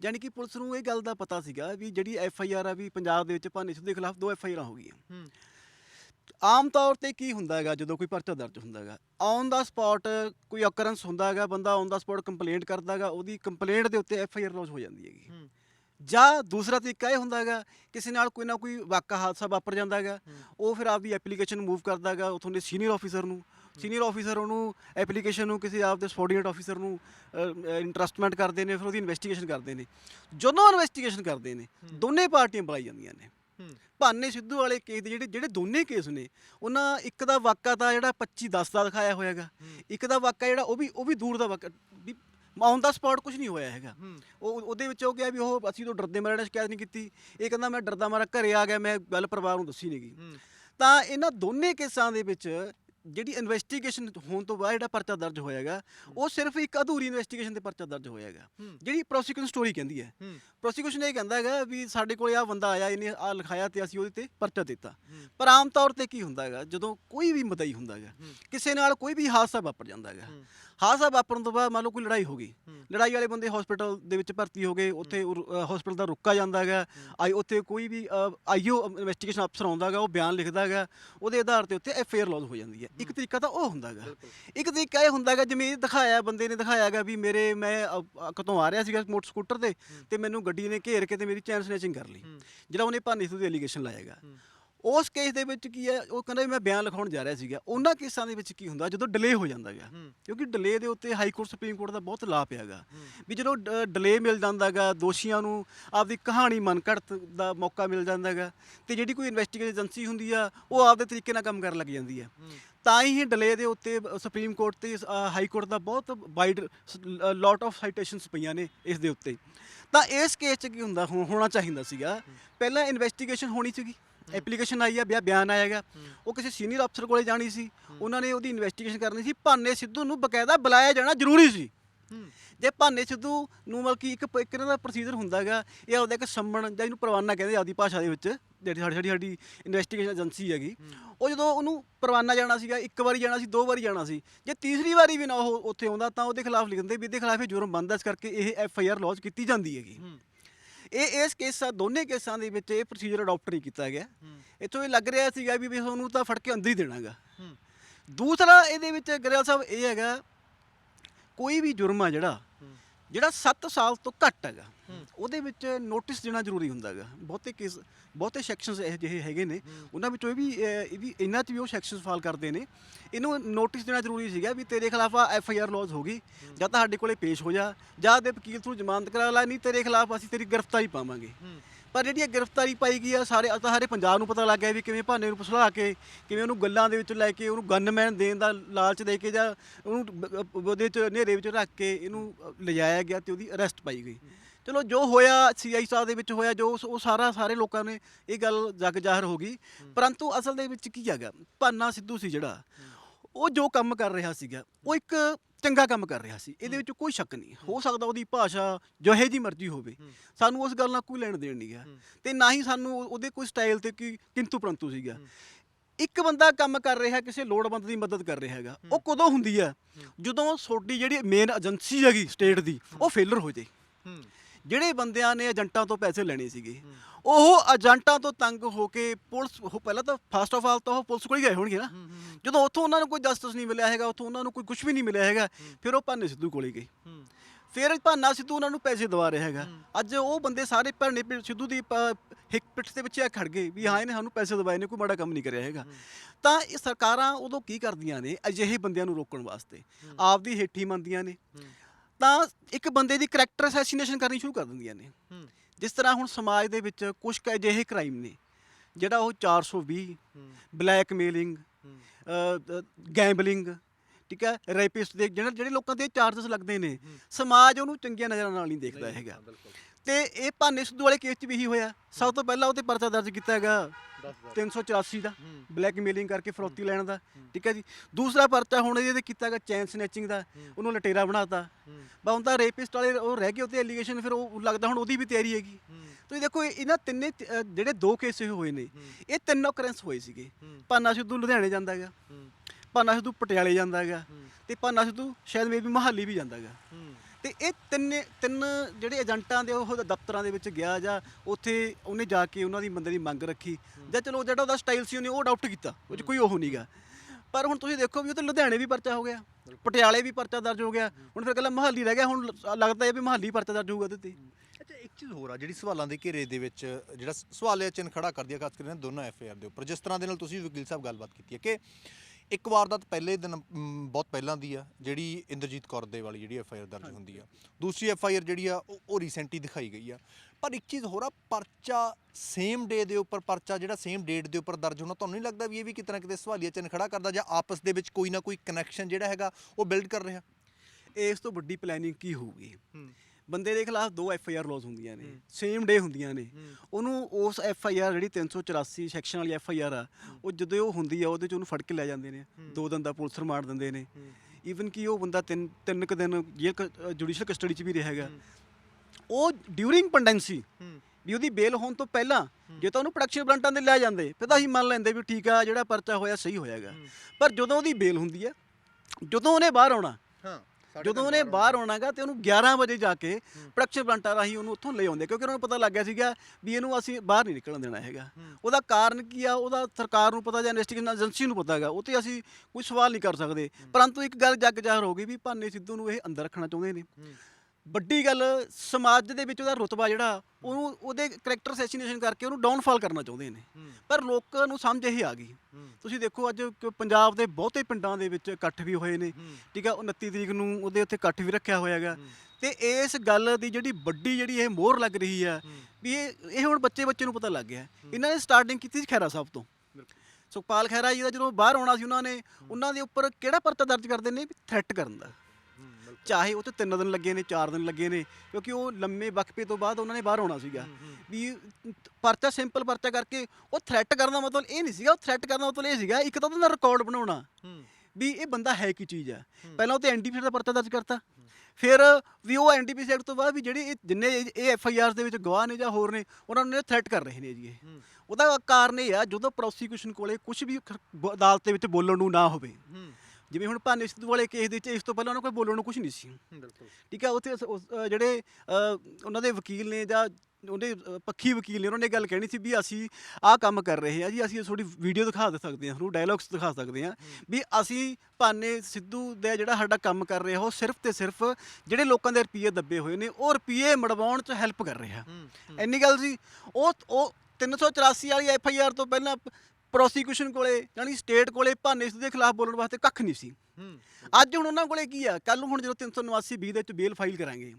ਯਾਨੀ ਕਿ ਪੁਲਿਸ ਨੂੰ ਇਹ ਗੱਲ ਦਾ ਪਤਾ ਸੀਗਾ ਵੀ ਜਿਹੜੀ ਐਫ ਆਈ ਆਰ ਆ ਵੀ ਪੰਜਾਬ ਦੇ ਵਿੱਚ ਭਾਨੇ ਸਿੱਧੂ ਦੇ ਖਿਲਾਫ ਦੋ ਐਫ ਆਈ ਆਰਾਂ ਹੋ ਗਈਆਂ। ਆਮ ਤੌਰ ਤੇ ਕੀ ਹੁੰਦਾ ਹੈਗਾ ਜਦੋਂ ਕੋਈ ਪਰਚਾ ਦਰਜ ਹੁੰਦਾ ਹੈਗਾ ਔਨ ਦਾ ਸਪੌਟ ਕੋਈ ਅਕਰੈਂਸ ਹੁੰਦਾ ਹੈਗਾ ਬੰਦਾ ਔਨ ਦਾ ਸਪੌਟ ਕੰਪਲੇਂਟ ਕਰਦਾ ਹੈਗਾ ਉਹਦੀ ਕੰਪਲੇਂਟ ਦੇ ਉੱਤੇ ਐਫ ਆਈ ਆਰ ਲੌਂਚ ਹੋ ਜਾਂਦੀ ਹੈਗੀ। ਜਾਂ ਦੂਸਰਾ ਤਰੀਕਾ ਇਹ ਹੁੰਦਾ ਹੈਗਾ ਕਿਸੇ ਨਾਲ ਕੋਈ ਨਾ ਕੋਈ ਵਾਕਾ ਹਾਦਸਾ ਵਾਪਰ ਜਾਂਦਾ ਹੈਗਾ ਉਹ ਫਿਰ ਆਪਦੀ ਐਪਲੀਕੇਸ਼ਨ ਮੂਵ ਕਰਦਾ ਹੈਗਾ ਉਥੋਂ ਦੇ ਸੀਨੀਅਰ ਆਫੀਸਰ ਨੂੰ। ਸੀਨੀਅਰ ਆਫੀਸਰ ਉਹਨੂੰ ਐਪਲੀਕੇਸ਼ਨ ਨੂੰ ਕਿਸੇ ਆਪਦੇ ਸਬੋਰਡੀਨੇਟ ਆਫੀਸਰ ਨੂੰ ਇੰਟਰਸਟਮੈਂਟ ਕਰਦੇ ਨੇ ਫਿਰ ਉਹਦੀ ਇਨਵੈਸਟੀਗੇਸ਼ਨ ਕਰਦੇ ਨੇ। ਜਦੋਂ ਇਨਵੈਸਟੀਗੇਸ਼ਨ ਕਰਦੇ ਨੇ ਦੋਨੇ ਪਾਰਟੀਆਂ ਬੁਲਾਈ ਜਾਂਦੀਆਂ ਨੇ। ਭਾਨੇ ਸਿੱਧੂ ਵਾਲੇ ਕੇਸ ਦੇ ਜਿਹੜੇ ਜਿਹੜੇ ਦੋਨੇ ਕੇਸ ਨੇ ਉਹਨਾਂ ਇੱਕ ਦਾ ਵਾਕਾ ਤਾਂ ਜਿਹੜਾ 25 10 ਦਾ ਦਿਖਾਇਆ ਹੋਇਆਗਾ ਇੱਕ ਦਾ ਵਾਕਾ ਜਿਹੜਾ ਉਹ ਵੀ ਉਹ ਵੀ ਦੂਰ ਦਾ ਵਾਕਾ ਵੀ ਔਨ ਦਾ ਸਪੌਟ ਕੁਝ ਨਹੀਂ ਹੋਇਆ ਹੈਗਾ। ਉਹ ਉਹਦੇ ਵਿੱਚ ਉਹ ਕਿਹਾ ਵੀ ਉਹ ਅਸੀਂ ਤੋਂ ਡਰਦੇ ਮਾਰੇ ਨੇ ਸ਼ਿਕਾਇਤ ਨਹੀਂ ਕੀਤੀ। ਇਹ ਕਹਿੰਦਾ ਮੈਂ ਡਰਦਾ ਮਾਰਾ ਘਰੇ ਆ ਗਿਆ ਮੈਂ ਗੱਲ ਪਰਿਵਾਰ ਨੂੰ ਦੱਸੀ ਨਹੀਂ ਗਈ। ਤਾਂ ਇਹਨਾਂ ਦੋਨੇ ਕੇਸਾਂ ਦੇ ਵਿੱਚ ਜਿਹੜੀ ਇਨਵੈਸਟੀਗੇਸ਼ਨ ਹੋਣ ਤੋਂ ਬਾਅਦ ਜਿਹੜਾ ਪਰਚਾ ਦਰਜ ਹੋਇਆਗਾ ਉਹ ਸਿਰਫ ਇੱਕ ਅਧੂਰੀ ਇਨਵੈਸਟੀਗੇਸ਼ਨ ਤੇ ਪਰਚਾ ਦਰਜ ਹੋਇਆਗਾ। ਜਿਹੜੀ ਪ੍ਰੋਸੀਕਿਊਸ਼ਨ ਸਟੋਰੀ ਕਹਿੰਦੀ ਹੈ। ਪ੍ਰੋਸੀਕਿਊਸ਼ਨ ਇਹ ਕਹਿੰਦਾ ਹੈਗਾ ਵੀ ਸਾਡੇ ਕੋਲੇ ਆ ਬੰਦਾ ਆਇਆ ਇਹਨੇ ਆ ਲਿਖਾਇਆ ਤੇ ਅਸੀਂ ਉਹਦੇ ਤੇ ਪਰਚਾ ਦਿੱਤਾ। ਪਰ ਆਮ ਤੌਰ ਤੇ ਕੀ ਹੁੰਦਾ ਹੈਗਾ ਜਦੋਂ ਕੋਈ ਵੀ ਮਦਈ ਹੁੰਦਾ ਹੈਗਾ ਕਿਸੇ ਨਾਲ ਕੋਈ ਵੀ ਹਾਦਸਾ ਵਾਪਰ ਜਾਂਦਾ ਹੈਗਾ ਹਾਦਸਾ ਵਾਪਰਨ ਤੋਂ ਬਾਅਦ ਮੰਨ ਲਓ ਕੋਈ ਲੜਾਈ ਹੋ ਗਈ ਲੜਾਈ ਵਾਲੇ ਬੰਦੇ ਹਸਪੀਟਲ ਦੇ ਵਿੱਚ ਭਰਤੀ ਹੋ ਗਏ ਉੱਥੇ ਹਸਪੀਟਲ ਦਾ ਰੁੱਕਾ ਜਾਂਦਾ ਹੈਗਾ ਆਈ ਉੱਥੇ ਕੋਈ ਵੀ ਆਈਓ ਇਨਵੈਸਟੀਗੇਸ਼ਨ ਅਫਸਰ ਆਉਂਦਾ ਹੈਗਾ ਉਹ ਬਿਆਨ ਲਿਖਦਾ ਹੈਗਾ ਉਹਦੇ ਆਧਾਰ ਤੇ ਉੱਤੇ ਐਫ ਆਈ ਆਰ ਲੌਜ ਹੋ ਜਾਂਦੀ ਹੈ। ਇੱਕ ਤਰੀਕਾ ਤਾਂ ਉਹ ਹੁੰਦਾ ਹੈਗਾ ਇੱਕ ਤਰੀਕਾ ਇਹ ਹੁੰਦਾ ਹੈਗਾ ਜਿਵੇਂ ਇਹ ਦਿਖਾਇਆ ਬੰਦੇ ਨੇ ਦਿਖਾਇਆ ਹੈਗਾ ਵੀ ਮੇਰੇ ਮੈਂ ਅ, ਅ, ਕਿਤੋਂ ਆ ਰਿਹਾ ਸੀਗਾ ਮੋਟਰ ਸਕੂਟਰ ਤੇ ਤੇ ਮੈਨੂੰ ਗੱਡੀ ਨੇ ਘੇਰ ਕੇ ਤੇ ਮੇਰੀ ਚੈਨ ਸਨੈਚਿੰਗ ਕਰ ਲਈ। ਜਿਹੜਾ ਉਹਨੇ ਭਾਨੀ ਸਿੱਧੂ ਦੀ ਐਲੀਗੇਸ਼ਨ ਲਾਇਆਗਾ। ਉਸ ਕੇਸ ਦੇ ਵਿੱਚ ਕੀ ਹੈ ਉਹ ਕਹਿੰਦਾ ਵੀ ਮੈਂ ਬਿਆਨ ਲਿਖਾਉਣ ਜਾ ਰਿਹਾ ਸੀਗਾ। ਉਹਨਾਂ ਕੇਸਾਂ ਦੇ ਵਿੱਚ ਕੀ ਹੁੰਦਾ ਜਦੋਂ ਡਿਲੇ ਹੋ ਜਾਂਦਾ ਹੈਗਾ ਕਿਉਂਕਿ ਡਿਲੇ ਦੇ ਉੱਤੇ ਹਾਈ ਕੋਰਟ ਸੁਪਰੀਮ ਕੋਰਟ ਦਾ ਬਹੁਤ ਲਾਭ ਪਿਆਗਾ ਵੀ ਜਦੋਂ ਡਿਲੇ ਮਿਲ ਜਾਂਦਾ ਹੈਗਾ ਦੋਸ਼ੀਆਂ ਨੂੰ ਆਪਦੀ ਕਹਾਣੀ ਮਨਕੜਤ ਦਾ ਮੌਕਾ ਮਿਲ ਜਾਂਦਾ ਹੈਗਾ ਤੇ ਜਿਹੜੀ ਕੋਈ ਇਨਵੈਸਟੀਗੇਸ਼ਨ ਏਜੰਸੀ ਹੁੰਦੀ ਆ ਉਹ ਆਪਦੇ ਤਰੀਕੇ ਨਾਲ ਕੰਮ ਕਰਨ ਲੱਗ ਜਾਂਦੀ ਹੈ। ਤਾਂ ਹੀ ਡਿਲੇ ਦੇ ਉੱਤੇ ਸੁਪਰੀਮ ਕੋਰਟ ਤੇ ਹਾਈ ਕੋਰਟ ਦਾ ਬਹੁਤ ਵਾਈਡ ਲੋਟ ਆਫ ਸਾਈਟੇਸ਼ਨਸ ਪਈਆਂ ਨੇ ਇਸ ਦੇ ਉੱਤੇ। ਤਾਂ ਇਸ ਕੇਸ 'ਚ ਕੀ ਹੁੰਦਾ ਹੋਣਾ ਚਾਹੀਦਾ ਸੀਗਾ। ਪਹਿਲਾਂ ਇਨਵੈਸਟੀਗੇਸ਼ਨ ਹੋਣੀ ਸੀਗੀ। ਐਪਲੀਕੇਸ਼ਨ ਆਈ ਆ ਬਿਆ- ਬਿਆਨ ਆਏਗਾ ਉਹ ਕਿਸੇ ਸੀਨੀਅਰ ਅਫਸਰ ਕੋਲੇ ਜਾਣੀ ਸੀ। ਉਹਨਾਂ ਨੇ ਉਹਦੀ ਇਨਵੈਸਟੀਗੇਸ਼ਨ ਕਰਨੀ ਸੀ। ਭਾਨੇ ਸਿੱਧੂ ਨੂੰ ਬਕਾਇਦਾ ਬੁਲਾਇਆ ਜਾਣਾ ਜ਼ਰੂਰੀ ਸੀ। ਜੇ ਭਾਨੇ ਸਿੱਧੂ ਨੂੰ ਮਤਲਬ ਕਿ ਇੱਕ ਇੱਕ ਇਹਨਾਂ ਦਾ ਪ੍ਰੋਸੀਜਰ ਹੁੰਦਾ ਹੈਗਾ ਇਹ ਉਹਦਾ ਇੱਕ ਸੰਮਣ ਜਾਂ ਇਹਨੂੰ ਪ੍ਰਵਾਨਾ ਕਹਿੰਦੇ ਆਪਦੀ ਭਾਸ਼ਾ ਦੇ ਵਿੱਚ ਜਿਹੜੀ ਸਾਡੀ ਸਾਡੀ ਸਾਡੀ ਇਨਵੈਸਟੀਗੇਸ਼ਨ ਏਜੰਸੀ ਹੈਗੀ। ਉਹ ਜਦੋਂ ਉਹਨੂੰ ਪ੍ਰਵਾਨਾ ਜਾਣਾ ਸੀਗਾ ਇੱਕ ਵਾਰੀ ਜਾਣਾ ਸੀ ਦੋ ਵਾਰੀ ਜਾਣਾ ਸੀ ਜੇ ਤੀਸਰੀ ਵਾਰੀ ਵੀ ਨਾ ਉਹ ਉੱਥੇ ਆਉਂਦਾ ਤਾਂ ਉਹਦੇ ਖਿਲਾਫ ਲਿਖ ਦਿੰਦੇ ਵੀ ਇਹਦੇ ਖਿਲਾਫ ਇਹ ਜੁਰਮ ਬਣਦਾ ਇਸ ਕਰਕੇ ਇਹ ਐਫ ਆਈ ਆਰ ਲੌਂਚ ਕੀਤੀ ਜਾਂਦੀ ਹੈਗੀ। ਇਹ ਇਸ ਕੇਸਾਂ ਦੋਨੇ ਕੇਸਾਂ ਦੇ ਵਿੱਚ ਇਹ ਪ੍ਰੋਸੀਜਰ ਅਡਾਪਟ ਨਹੀਂ ਕੀਤਾ ਗਿਆ। ਇੱਥੋਂ ਇਹ ਲੱਗ ਰਿਹਾ ਸੀਗਾ ਵੀ ਵੀ ਉਹਨੂੰ ਤਾਂ ਫੜ ਕੇ ਅੰਦਰ ਹੀ ਦੇਣਾਗਾ ਦੂਸਰਾ ਇਹਦੇ ਵਿੱਚ ਗਰੇਵਾਲ ਸਾਹਿਬ ਇਹ ਹੈਗਾ ਕੋਈ ਵੀ ਜੁਰਮ ਆ ਜਿਹੜਾ ਜਿਹੜਾ 7 ਸਾਲ ਤੋਂ ਘੱਟ ਹੈਗਾ ਉਹਦੇ ਵਿੱਚ ਨੋਟਿਸ ਦੇਣਾ ਜ਼ਰੂਰੀ ਹੁੰਦਾ ਹੈਗਾ। ਬਹੁਤੇ ਕੇਸ ਬਹੁਤੇ ਸੈਕਸ਼ਨਸ ਇਹ ਜਿਹੇ ਹੈਗੇ ਨੇ ਉਹਨਾਂ ਵਿੱਚੋਂ ਇਹ ਵੀ ਇਹ ਵੀ ਇਹਨਾਂ 'ਚ ਵੀ ਉਹ ਸੈਕਸ਼ਨਸ ਫਾਲ ਕਰਦੇ ਨੇ। ਇਹਨੂੰ ਨੋਟਿਸ ਦੇਣਾ ਜ਼ਰੂਰੀ ਸੀਗਾ ਵੀ ਤੇਰੇ ਖਿਲਾਫ ਆ ਐਫ ਆਈ ਆਰ ਲੌਜ ਹੋਗੀ ਜਾਂ ਤਾਂ ਸਾਡੇ ਕੋਲੇ ਪੇਸ਼ ਹੋ ਜਾ ਜਾਂ ਦੇ ਵਕੀਲ ਤੋਂ ਜ਼ਮਾਨਤ ਕਰਾ ਲੈ ਨਹੀਂ ਤੇਰੇ ਖਿਲਾਫ ਅਸੀਂ ਤੇਰੀ ਗ੍ਰਿਫਤਾਰੀ ਪਾਵਾਂਗੇ। ਪਰ ਜਿਹੜੀ ਇਹ ਗ੍ਰਿਫਤਾਰੀ ਪਾਈ ਗਈ ਆ, ਸਾਰੇ ਤਾਂ ਸਾਰੇ ਪੰਜਾਬ ਨੂੰ ਪਤਾ ਲੱਗ ਗਿਆ ਵੀ ਕਿਵੇਂ ਭਾਨੇ ਨੂੰ ਫਸਲਾ ਕੇ, ਕਿਵੇਂ ਉਹਨੂੰ ਗੱਲਾਂ ਦੇ ਵਿੱਚ ਲੈ ਕੇ, ਉਹਨੂੰ ਗਨਮੈਨ ਦੇਣ ਦਾ ਲਾਲਚ ਦੇ ਕੇ ਜਾਂ ਉਹਨੂੰ ਉਹਦੇ ਚ ਹਨੇਰੇ ਵਿੱਚ ਰੱਖ ਕੇ ਇਹਨੂੰ ਲਿਜਾਇਆ ਗਿਆ ਤੇ ਉਹਦੀ ਅਰੈਸਟ ਪਾਈ ਗਈ। ਚਲੋ, ਜੋ ਹੋਇਆ ਸੀਆਈ ਸਾਹਿਬ ਦੇ ਵਿੱਚ ਹੋਇਆ, ਜੋ ਉਹ ਸਾਰਾ, ਸਾਰੇ ਲੋਕਾਂ ਨੇ ਇਹ ਗੱਲ ਜਗ ਜ਼ਾਹਰ ਹੋ ਗਈ। ਪਰੰਤੂ ਅਸਲ ਦੇ ਵਿੱਚ ਕੀ ਹੈਗਾ? ਭਾਨਾ ਸਿੱਧੂ ਸੀ ਜਿਹੜਾ, ਉਹ ਜੋ ਕੰਮ ਕਰ ਰਿਹਾ ਸੀਗਾ, ਉਹ ਇੱਕ ਚੰਗਾ ਕੰਮ ਕਰ ਰਿਹਾ ਸੀ ਇਹਦੇ ਵਿੱਚ ਕੋਈ ਸ਼ੱਕ ਨਹੀਂ ਹੋ। ਸਕਦਾ ਉਹਦੀ ਭਾਸ਼ਾ ਜਿਹੇ ਜੀ ਮਰਜ਼ੀ ਹੋਵੇ ਸਾਨੂੰ ਉਸ ਗੱਲ ਨਾਲ ਕੋਈ ਲੈਣ ਦੇਣ ਨਹੀਂ ਗਿਆ। ਤੇ ਨਾ ਹੀ ਸਾਨੂੰ ਉਹਦੇ ਕੋਈ ਸਟਾਈਲ ਤੇ ਕੀ ਕਿੰਤੂ ਪਰੰਤੂ ਸੀਗਾ। ਇੱਕ ਬੰਦਾ ਕੰਮ ਕਰ ਰਿਹਾ ਕਿਸੇ ਲੋੜਵੰਦ ਦੀ ਮਦਦ ਕਰ ਰਿਹਾ ਹੈਗਾ ਉਹ ਕਦੋਂ ਹੁੰਦੀ ਹੈ? ਜਦੋਂ ਤੁਹਾਡੀ ਜਿਹੜੀ ਮੇਨ ਏਜੰਸੀ ਹੈਗੀ ਸਟੇਟ ਦੀ ਉਹ ਫੇਲਰ ਹੋ ਜੇ ਜਿਹੜੇ ਬੰਦਿਆਂ ਨੇ ਏਜੰਟਾਂ ਤੋਂ ਪੈਸੇ ਲੈਣੇ ਸੀਗੇ ਉਹ ਏਜੰਟਾਂ ਤੋਂ ਤੰਗ ਹੋ ਕੇ ਪੁਲਿਸ ਉਹ ਪਹਿਲਾਂ ਤਾਂ ਫਸਟ ਆਫ ਆਲ ਤਾਂ ਉਹ ਪੁਲਿਸ ਕੋਲ ਹੀ ਗਏ ਹੋਣਗੇ ਨਾ। ਜਦੋਂ ਉੱਥੋਂ ਉਹਨਾਂ ਨੂੰ ਕੋਈ ਜਸਟਿਸ ਨਹੀਂ ਮਿਲਿਆ ਹੈਗਾ ਉੱਥੋਂ ਉਹਨਾਂ ਨੂੰ ਕੋਈ ਕੁਝ ਵੀ ਨਹੀਂ ਮਿਲਿਆ ਹੈਗਾ ਫਿਰ ਉਹ ਭਾਨੇ ਸਿੱਧੂ ਕੋਲੇ ਗਏ। ਫਿਰ ਭਾਨਾ ਸਿੱਧੂ ਉਹਨਾਂ ਨੂੰ ਪੈਸੇ ਦਵਾ ਰਿਹਾ ਹੈਗਾ। ਅੱਜ ਉਹ ਬੰਦੇ ਸਾਰੇ ਭਾਨੇ ਸਿੱਧੂ ਦੀ ਹਿੱਕ ਪਿੱਠ ਦੇ ਵਿੱਚ ਆ ਖੜ ਗਏ ਵੀ ਹਾਂ ਇਹਨੇ ਸਾਨੂੰ ਪੈਸੇ ਦਵਾਏ ਨੇ ਕੋਈ ਮਾੜਾ ਕੰਮ ਨਹੀਂ ਕਰਿਆ ਹੈਗਾ। ਤਾਂ ਇਹ ਸਰਕਾਰਾਂ ਉਦੋਂ ਕੀ ਕਰਦੀਆਂ ਨੇ ਅਜਿਹੇ ਬੰਦਿਆਂ ਨੂੰ ਰੋਕਣ ਵਾਸਤੇ। ਆਪਦੀ ਹੇਠੀ ਮੰਨਦੀਆਂ ਨੇ। ਤਾਂ ਇੱਕ ਬੰਦੇ ਦੀ ਕਰੈਕਟਰ ਅਸੈਸੀਨੇਸ਼ਨ ਕਰਨੀ ਸ਼ੁਰੂ ਕਰ ਦਿੰਦੀਆਂ ਨੇ। ਜਿਸ ਤਰ੍ਹਾਂ ਹੁਣ ਸਮਾਜ ਦੇ ਵਿੱਚ ਕੁਝ ਕੁ ਅਜਿਹੇ ਕ੍ਰਾਈਮ ਨੇ ਜਿਹੜਾ ਉਹ 420 ਬਲੈਕਮੇਲਿੰਗ ਗੈਂਬਲਿੰਗ ਠੀਕ ਹੈ ਰੈਪਿਸਟ ਦੇ ਜਿਹੜੇ ਜਿਹੜੇ ਲੋਕਾਂ ਤੇ ਚਾਰजेस ਲੱਗਦੇ ਨੇ ਸਮਾਜ ਉਹਨੂੰ ਚੰਗੀਆਂ ਨਜ਼ਰਾਂ ਨਾਲ ਨਹੀਂ ਦੇਖਦਾ ਹੈਗਾ। ਤੇ ਇਹ ਭਾਨੇ ਸਿੱਧੂ ਵਾਲੇ ਕੇਸ 'ਚ ਵੀ ਇਹੀ ਹੋਇਆ। ਸਭ ਤੋਂ ਪਹਿਲਾਂ ਉਹ ਤੇ ਪਰਚਾ ਦਰਜ ਕੀਤਾ ਹੈਗਾ 384 ਦਾ ਬਲੈਕਮੇਲਿੰਗ ਕਰਕੇ ਫਰੋਤੀ ਲੈਣ ਦਾ ਠੀਕ ਹੈ ਜੀ। ਦੂਸਰਾ ਪਰਚਾ ਹੁਣ ਇਹਦੇ ਤੇ ਕੀਤਾ ਹੈਗਾ ਚੈਨ ਸਨੈਚਿੰਗ ਦਾ ਉਹਨੂੰ ਲਟੇਰਾ ਬਣਾਤਾ। ਬਾ ਹੁਣ ਤਾਂ ਰੇਪਿਸਟ ਵਾਲੇ ਉਹ ਰਹਿ ਗਏ ਉੱਤੇ ਐਲੀਗੇਸ਼ਨ ਫਿਰ ਉਹ ਲੱਗਦਾ ਹੁਣ ਉਹਦੀ ਵੀ ਤਿਆਰੀ ਹੈਗੀ। ਤੁਸੀਂ ਦੇਖੋ ਇਹ- ਇਹਨਾਂ ਤਿੰਨੇ ਤ- ਜਿਹੜੇ ਦੋ ਕੇਸ ਹੋਏ ਨੇ ਇਹ ਤਿੰਨ occurrence ਹੋਏ ਸੀਗੇ। ਭਾਨਾ ਸਿੱਧੂ ਲੁਧਿਆਣੇ ਜਾਂਦਾ ਹੈਗਾ। ਭਾਨਾ ਸਿੱਧੂ ਪਟਿਆਲੇ ਜਾਂਦਾ ਹੈਗਾ। ਤੇ ਭਾਨਾ ਸਿੱਧੂ ਸ਼ਾਇਦ ਮੇਬੀ ਮਹਾਲੀ ਵੀ ਜਾਂਦਾ ਹੈਗਾ। ਤੇ ਇਹ ਤਿੰਨੇ ਤਿੰਨ ਜਿਹੜੇ ਏਜੰਟਾਂ ਦੇ ਉਹ ਦਫ਼ਤਰਾਂ ਦੇ ਵਿੱਚ ਗਿਆ ਜਾਂ ਉੱਥੇ ਉਹਨੇ ਜਾ ਕੇ ਉਹਨਾਂ ਦੀ ਬੰਦੇ ਦੀ ਮੰਗ ਰੱਖੀ ਜਾਂ ਚਲੋ ਜਿਹੜਾ ਉਹਦਾ ਸਟਾਈਲ ਸੀ ਉਹਨੇ ਉਹ ਅਡਾਪਟ ਕੀਤਾ, ਉਹ 'ਚ ਕੋਈ ਉਹ ਨਹੀਂਗਾ ਪਰ ਹੁਣ ਤੁਸੀਂ ਦੇਖੋ ਵੀ ਉਹ ਤਾਂ ਲੁਧਿਆਣੇ ਵੀ ਪਰਚਾ ਹੋ ਗਿਆ, ਪਟਿਆਲੇ ਵੀ ਪਰਚਾ ਦਰਜ ਹੋ ਗਿਆ, ਹੁਣ ਫਿਰ ਕੱਲਾ ਮਹਾਲੀ ਰਹਿ ਗਿਆ, ਹੁਣ ਲੱਗਦਾ ਹੈ ਵੀ ਮਹਾਲੀ ਪਰਚਾ ਦਰਜ ਹੋਊਗਾ ਉਹਦੇ ਤੇ।
ਅੱਛਾ, ਇੱਕ ਚੀਜ਼ ਹੋਰ ਆ, ਜਿਹੜੀ ਸਵਾਲਾਂ ਦੇ ਘੇਰੇ ਦੇ ਵਿੱਚ, ਜਿਹੜਾ ਸਵਾਲ ਇਹ ਚਿੰਨ ਖੜਾ ਕਰਦੀ ਆ, ਖਾਸ ਕਰਕੇ ਇਹਨਾਂ ਦੋਨਾਂ ਐਫ ਆਈ ਆਰ ਦੇ ਉੱਪਰ, ਜਿਸ ਤਰ੍ਹਾਂ ਦੇ ਨਾਲ ਤੁਸੀਂ ਵਕੀਲ ਸਾਹਿਬ ਗੱਲਬਾਤ ਕੀਤੀ ਹੈ ਕਿ ਇੱਕ ਵਾਰਦਾਤ ਪਹਿਲੇ ਦਿਨ ਮ, ਬਹੁਤ ਪਹਿਲਾਂ ਦੀ ਆ ਜਿਹੜੀ ਇੰਦਰਜੀਤ ਕੌਰ ਦੇ ਵਾਲੀ ਜਿਹੜੀ ਐਫ ਆਈ ਆਰ ਦਰਜ ਹੁੰਦੀ ਆ। ਦੂਸਰੀ ਐਫ ਆਈ ਆਰ ਜਿਹੜੀ ਆ ਉਹ- ਉਹ ਰੀਸੈਂਟਲੀ ਦਿਖਾਈ ਗਈ ਆ। ਪਰ ਇੱਕ ਚੀਜ਼ ਹੋਰ ਆ ਪਰਚਾ ਸੇਮ ਡੇ ਦੇ ਉੱਪਰ ਪਰਚਾ ਜਿਹੜਾ ਸੇਮ ਡੇਟ ਦੇ ਉੱਪਰ ਦਰਜ ਹੋਣਾ ਤੁਹਾਨੂੰ ਨਹੀਂ ਲੱਗਦਾ ਵੀ ਇਹ ਵੀ ਕਿਤੇ ਨਾ ਕਿਤੇ ਸਵਾਲੀਆ ਚਿੰਨ ਖੜਾ ਕਰਦਾ ਜਾਂ ਆਪਸ ਦੇ ਵਿੱਚ ਕੋਈ ਨਾ ਕੋਈ ਕਨੈਕਸ਼ਨ ਜਿਹੜਾ ਹੈਗਾ ਉਹ ਬਿਲਡ ਕਰ ਰਿਹਾ?
ਇਸ ਤੋਂ ਵੱਡੀ ਪਲੈਨਿੰਗ ਕੀ ਹੋਊਗੀ? ਬੰਦੇ ਦੇ ਖਿਲਾਫ ਦੋ ਐਫ ਆਈ ਆਰ ਲੌਸ ਹੁੰਦੀਆਂ ਨੇ ਸੇਮ ਡੇ ਹੁੰਦੀਆਂ ਨੇ। ਉਹਨੂੰ ਉਸ ਐਫ ਆਈ ਆਰ ਜਿਹੜੀ 384 ਸੈਕਸ਼ਨ ਵਾਲੀ ਐਫ ਆਈ ਆਰ ਆ ਉਹ ਜਦੋਂ ਉਹ ਹੁੰਦੀ ਆ ਉਹਦੇ ਚ ਉਹਨੂੰ ਫੜ ਕੇ ਲੈ ਜਾਂਦੇ ਨੇ। ਦੋ ਦਿਨ ਦਾ ਪੁਲਿਸ ਰਿਮਾਂਡ ਦਿੰਦੇ ਨੇ। ਈਵਨ ਕਿ ਉਹ ਬੰਦਾ ਤਿੰਨ ਤਿੰਨ ਕੁ ਦਿਨ ਜੇਲ੍ਹ ਜੁਡੀਸ਼ੀਅਲ ਕਸਟਡੀ ਚ ਵੀ ਰਿਹਾ ਹੈਗਾ। ਉਹ ਡਿਊਰਿੰਗ ਪੈਂਡੈਂਸੀ ਵੀ ਉਹਦੀ ਬੇਲ ਹੋਣ ਤੋਂ ਪਹਿਲਾਂ ਜੇ ਤਾਂ ਉਹਨੂੰ ਪ੍ਰੋਡਕਸ਼ਨ ਬਲੰਟਾਂ ਦੇ ਲੈ ਜਾਂਦੇ ਫਿਰ ਤਾਂ ਅਸੀਂ ਮੰਨ ਲੈਂਦੇ ਵੀ ਠੀਕ ਆ ਜਿਹੜਾ ਪਰਚਾ ਹੋਇਆ ਸਹੀ ਹੋਇਆਗਾ ਪਰ ਜਦੋਂ ਉਹਦੀ ਬੇਲ ਹੁੰਦੀ ਹੈ ਜਦੋਂ ਉਹਨੇ ਬਾਹਰ ਆਉਣਾ
ਹਾਂ।
ਜਦੋਂ ਉਹਨੇ ਬਾਹਰ ਆਉਣਾਗਾ ਤੇ ਉਹਨੂੰ 11 ਵਜੇ ਜਾ ਕੇ ਪ੍ਰੋਡਕਸ਼ਨ ਪਲਾਂਟਾਂ ਰਾਹੀਂ ਉਹਨੂੰ ਉੱਥੋਂ ਲੈ ਆਉਂਦੇ ਕਿਉਂਕਿ ਉਹਨਾਂ ਨੂੰ ਪਤਾ ਲੱਗ ਗਿਆ ਸੀਗਾ ਵੀ ਇਹਨੂੰ ਅਸੀਂ ਬਾਹਰ ਨਹੀਂ ਨਿਕਲਣ ਦੇਣਾ ਹੈਗਾ। ਉਹਦਾ ਕਾਰਨ ਕੀ ਆ? ਉਹਦਾ ਸਰਕਾਰ ਨੂੰ ਪਤਾ ਜਾਂ ਇਨਵੈਸਟੀਗੇਸ਼ਨ ਏਜੰਸੀ ਨੂੰ ਪਤਾ ਹੈਗਾ ਉਹ ਤੇ ਅਸੀਂ ਕੋਈ ਸਵਾਲ ਨਹੀਂ ਕਰ ਸਕਦੇ। ਪਰੰਤੂ ਇੱਕ ਗੱਲ ਜੱਗ ਜ਼ਾਹਰ ਹੋ ਗਈ ਵੀ ਭਾਨੇ ਸਿੱਧੂ ਨੂੰ ਇਹ ਅੰਦਰ ਰੱਖਣਾ ਚਾਹੁੰਦੇ ਨੇ। ਵੱਡੀ ਗੱਲ ਸਮਾਜ ਦੇ ਵਿੱਚ ਉਹਦਾ ਰੁਤਬਾ ਜਿਹੜਾ ਉਹਨੂੰ ਉਹਦੇ ਕਰੈਕਟਰ ਅਸੈਸੀਨੇਸ਼ਨ ਕਰਕੇ ਉਹਨੂੰ ਡਾਊਨਫਾਲ ਕਰਨਾ ਚਾਹੁੰਦੇ ਨੇ। ਪਰ ਲੋਕਾਂ ਨੂੰ ਸਮਝ ਇਹ ਆ ਗਈ। ਤੁਸੀਂ ਦੇਖੋ ਅੱਜ ਕ- ਪੰਜਾਬ ਦੇ ਬਹੁਤੇ ਪਿੰਡਾਂ ਦੇ ਵਿੱਚ ਇਕੱਠ ਵੀ ਹੋਏ ਨੇ। ਠੀਕ ਆ 29 ਤਰੀਕ ਨੂੰ ਉਹਦੇ ਉੱਤੇ ਇਕੱਠ ਵੀ ਰੱਖਿਆ ਹੋਇਆ ਹੈਗਾ। ਤੇ ਇਸ ਗੱਲ ਦੀ ਜਿਹੜੀ ਵੱਡੀ ਜਿਹੜੀ ਇਹ ਮੋਹਰ ਲੱਗ ਰਹੀ ਆ ਵੀ ਇਹ ਇਹ ਹੁਣ ਬੱਚੇ ਬੱਚੇ ਨੂੰ ਪਤਾ ਲੱਗ ਗਿਆ। ਇਹਨਾਂ ਨੇ ਸਟਾਰਟਿੰਗ ਕੀਤੀ ਸੀ ਖੈਰਾ ਸਾਹਿਬ ਤੋਂ। ਸੁਖਪਾਲ ਖੈਰਾ ਜੀ ਦਾ ਜਦੋਂ ਬਾਹਰ ਆਉਣਾ ਸੀ ਉਹਨਾਂ ਨੇ ਉਹਨਾਂ ਦੇ ਉੱਪਰ ਕਿਹੜਾ ਪਰਚਾ ਦਰਜ ਕਰਦੇ ਨੇ? ਵੀ ਥ੍ਰੈਟ ਕਰਨ ਦਾ। ਚਾਹੇ ਉਹ ਤੇ 3 ਦਿਨ ਲੱਗੇ ਨੇ 4 ਦਿਨ ਲੱਗੇ ਨੇ ਕਿਉਂਕਿ ਉਹ ਲੰਮੇ ਵਕਫੇ ਤੋਂ ਬਾਅਦ ਉਹਨਾਂ ਨੇ ਬਾਹਰ ਆਉਣਾ ਸੀਗਾ। ਵੀ ਪਰਚਾ ਸਿੰਪਲ ਪਰਚਾ ਕਰਕੇ ਉਹ ਥ੍ਰੈਟ ਕਰਨ ਦਾ ਮਤਲਬ ਇਹ ਨਹੀਂ ਸੀਗਾ ਉਹ ਥ੍ਰੈਟ ਕਰਨ ਦਾ ਮਤਲਬ ਇਹ ਸੀਗਾ ਇੱਕ ਤਾਂ ਉਹਦਾ ਰਿਕਾਰਡ ਬਣਾਉਣਾ ਵੀ ਇਹ ਬੰਦਾ ਹੈ ਕੀ ਚੀਜ਼ ਹੈ। ਪਹਿਲਾਂ ਉਹ ਤੇ ਐਨਡੀਪੀਸੀ ਦਾ ਪਰਚਾ ਦਰਜ ਕਰਤਾ। ਫਿਰ ਵੀ ਉਹ ਐਨਡੀਪੀਸੀ ਐਕਟ ਤੋਂ ਬਾਅਦ ਵੀ ਜਿਹੜੇ ਇਹ ਜਿੰਨੇ ਇਹ- ਇਹ ਐਫ ਆਈ ਆਰਸ ਦੇ ਵਿੱਚ ਗਵਾਹ ਨੇ ਜਾਂ ਹੋਰ ਨੇ ਉਹਨਾਂ ਨੂੰ ਥ੍ਰੈਟ ਕਰ ਰਹੇ ਨੇ ਜੀ ਇਹ। ਉਹਦਾ ਕਾਰਨ ਇਹ ਆ ਜਦੋਂ ਪ੍ਰੋਸੀਕਿਊਸ਼ਨ ਕੋਲੇ ਕੁਝ ਵੀ ਅਦਾਲਤ ਦੇ ਵਿੱਚ ਬੋਲਣ ਨੂੰ ਨਾ ਹੋਵੇ ਜਿਵੇਂ ਹੁਣ ਭਾਨੇ ਸਿੱਧੂ ਵਾਲੇ ਕੇਸ ਦੇ ਵਿੱਚ ਇਸ ਤੋਂ ਪਹਿਲਾਂ ਉਹਨਾਂ ਕੋਲ ਬੋਲਣ ਨੂੰ ਕੁਝ ਨਹੀਂ ਸੀ।
ਬਿਲਕੁਲ।
ਠੀਕ ਹੈ ਉੱਥੇ ਉਸ- ਉਸ- ਅ, ਜਿਹੜੇ ਅ, ਉਹਨਾਂ ਦੇ ਵਕੀਲ ਨੇ ਜਾਂ ਉਹਦੇ ਅ, ਪੱਖੀ ਵਕੀਲ ਨੇ ਉਹਨਾਂ ਨੇ ਗੱਲ ਕਹਿਣੀ ਸੀ ਵੀ ਅਸੀਂ ਆਹ ਕੰਮ ਕਰ ਰਹੇ ਹਾਂ ਜੀ ਅਸੀਂ ਥੋੜੀ ਵੀਡੀਓ ਦਿਖਾ ਦੇ ਸਕਦੇ ਹਾਂ ਥਰੂ ਡਾਇਲੌਗਸ ਦਿਖਾ ਸਕਦੇ ਹਾਂ। ਵੀ ਅਸੀਂ ਭਾਨੇ ਸਿੱਧੂ ਦਾ ਜਿਹੜਾ ਸਾਡਾ ਕੰਮ ਕਰ ਰਿਹਾ ਉਹ ਸਿਰਫ ਤੇ ਸਿਰਫ ਜਿਹੜੇ ਲੋਕਾਂ ਦੇ ਰੁਪਏ ਦੱਬੇ ਹੋਏ ਨੇ ਉਹ ਰੁਪਏ ਮੜਵਾਉਣ 'ਚ ਹੈਲਪ ਕਰ ਰਿਹਾ। ਇੰਨੀ ਗੱਲ ਸੀ ਉਹ ਉਹ 384 ਵਾਲੀ ਐਫ ਆਈ ਆਰ ਤੋਂ ਪਹਿਲਾਂ ਪ੍ਰੋਸੀਕਿਊਸ਼ਨ ਕੋਲੇ ਯਾਨੀ ਸਟੇਟ ਕੋਲੇ ਭਾਨੇ ਸਿੱਧੂ ਦੇ ਖਿਲਾਫ ਬੋਲਣ ਵਾਸਤੇ ਕੱਖ ਨਹੀਂ ਸੀ। ਅੱਜ ਹੁਣ ਉਹਨਾਂ ਕੋਲੇ ਕੀ ਆ? ਕੱਲ ਨੂੰ ਹੁਣ ਜਦੋਂ 389 ਬੀ ਦੇ ਵਿੱਚ ਬੇਲ ਫਾਈਲ ਕਰਾਂਗੇ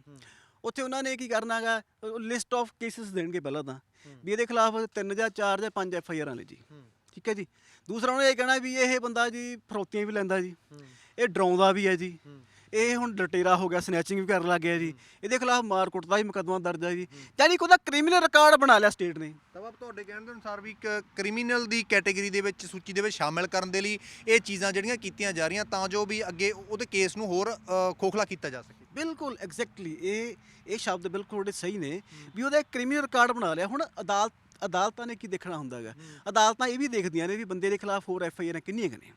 ਉੱਥੇ ਉਹਨਾਂ ਨੇ ਕੀ ਕਰਨਾਗਾ ਲਿਸਟ ਆਫ ਕੇਸਿਸ ਦੇਣਗੇ ਪਹਿਲਾਂ ਤਾਂ। ਵੀ ਇਹਦੇ ਖਿਲਾਫ ਤਿੰਨ ਜਾਂ ਚਾਰ ਜਾਂ ਪੰਜ ਐਫ ਆਈ ਆਰਾਂ ਨੇ ਜੀ। ਠੀਕ ਹੈ ਜੀ? ਦੂਸਰਾ ਉਹਨੇ ਇਹ ਕਹਿਣਾ ਵੀ ਇਹ ਬੰਦਾ ਜੀ ਫਰੋਤੀਆਂ ਵੀ ਲੈਂਦਾ ਜੀ। ਇਹ ਡਰਾਉਂਦਾ ਵੀ ਹੈ ਜੀ। ਇਹ ਹੁਣ ਲਟੇਰਾ ਹੋ ਗਿਆ ਸਨੈਚਿੰਗ ਵੀ ਕਰਨ ਲੱਗ ਗਿਆ ਜੀ। ਇਹਦੇ ਖਿਲਾਫ ਮਾਰ ਕੁੱਟ ਦਾ ਵੀ ਮੁਕੱਦਮਾ ਦਰਜ ਹੈ ਜੀ। ਯਾਨੀ ਕਿ ਉਹਦਾ ਕ੍ਰਿਮੀਨਲ ਰਿਕਾਰਡ ਬਣਾ ਲਿਆ ਸਟੇਟ ਨੇ।
ਤਾਂ ਆਪ ਤੁਹਾਡੇ ਕਹਿਣ ਦੇ ਅਨੁਸਾਰ ਵੀ ਇੱਕ ਕ੍ਰਿਮੀਨਲ ਦੀ ਕੈਟਾਗਰੀ ਦੇ ਵਿੱਚ ਸੂਚੀ ਦੇ ਵਿੱਚ ਸ਼ਾਮਿਲ ਕਰਨ ਦੇ ਲਈ ਇਹ ਚੀਜ਼ਾਂ ਜਿਹੜੀਆਂ ਕੀਤੀਆਂ ਜਾ ਰਹੀਆਂ ਤਾਂ ਜੋ ਵੀ ਅੱਗੇ ਉਹਦੇ ਕੇਸ ਨੂੰ ਹੋਰ ਅ, ਖੋਖਲਾ ਕੀਤਾ ਜਾ ਸਕੇ।
ਬਿਲਕੁਲ ਐਗਜ਼ੈਕਟਲੀ ਇਹ ਇਹ ਸ਼ਬਦ ਬਿਲਕੁਲ ਸਹੀ ਨੇ ਵੀ ਉਹਦਾ ਕ੍ਰਿਮੀਨਲ ਰਿਕਾਰਡ ਬਣਾ ਲਿਆ। ਹੁਣ ਅਦਾਲਤ ਅਦਾਲਤਾਂ ਨੇ ਕੀ ਦੇਖਣਾ ਹੁੰਦਾ ਹੈਗਾ? ਅਦਾਲਤਾਂ ਇਹ ਵੀ ਦੇਖਦੀਆਂ ਨੇ ਵੀ ਬੰਦੇ ਦੇ ਖਿਲਾਫ ਹੋਰ ਐਫ ਆਈ ਆਰ ਕਿੰਨੀਆਂ ਕੁ ਨੇ।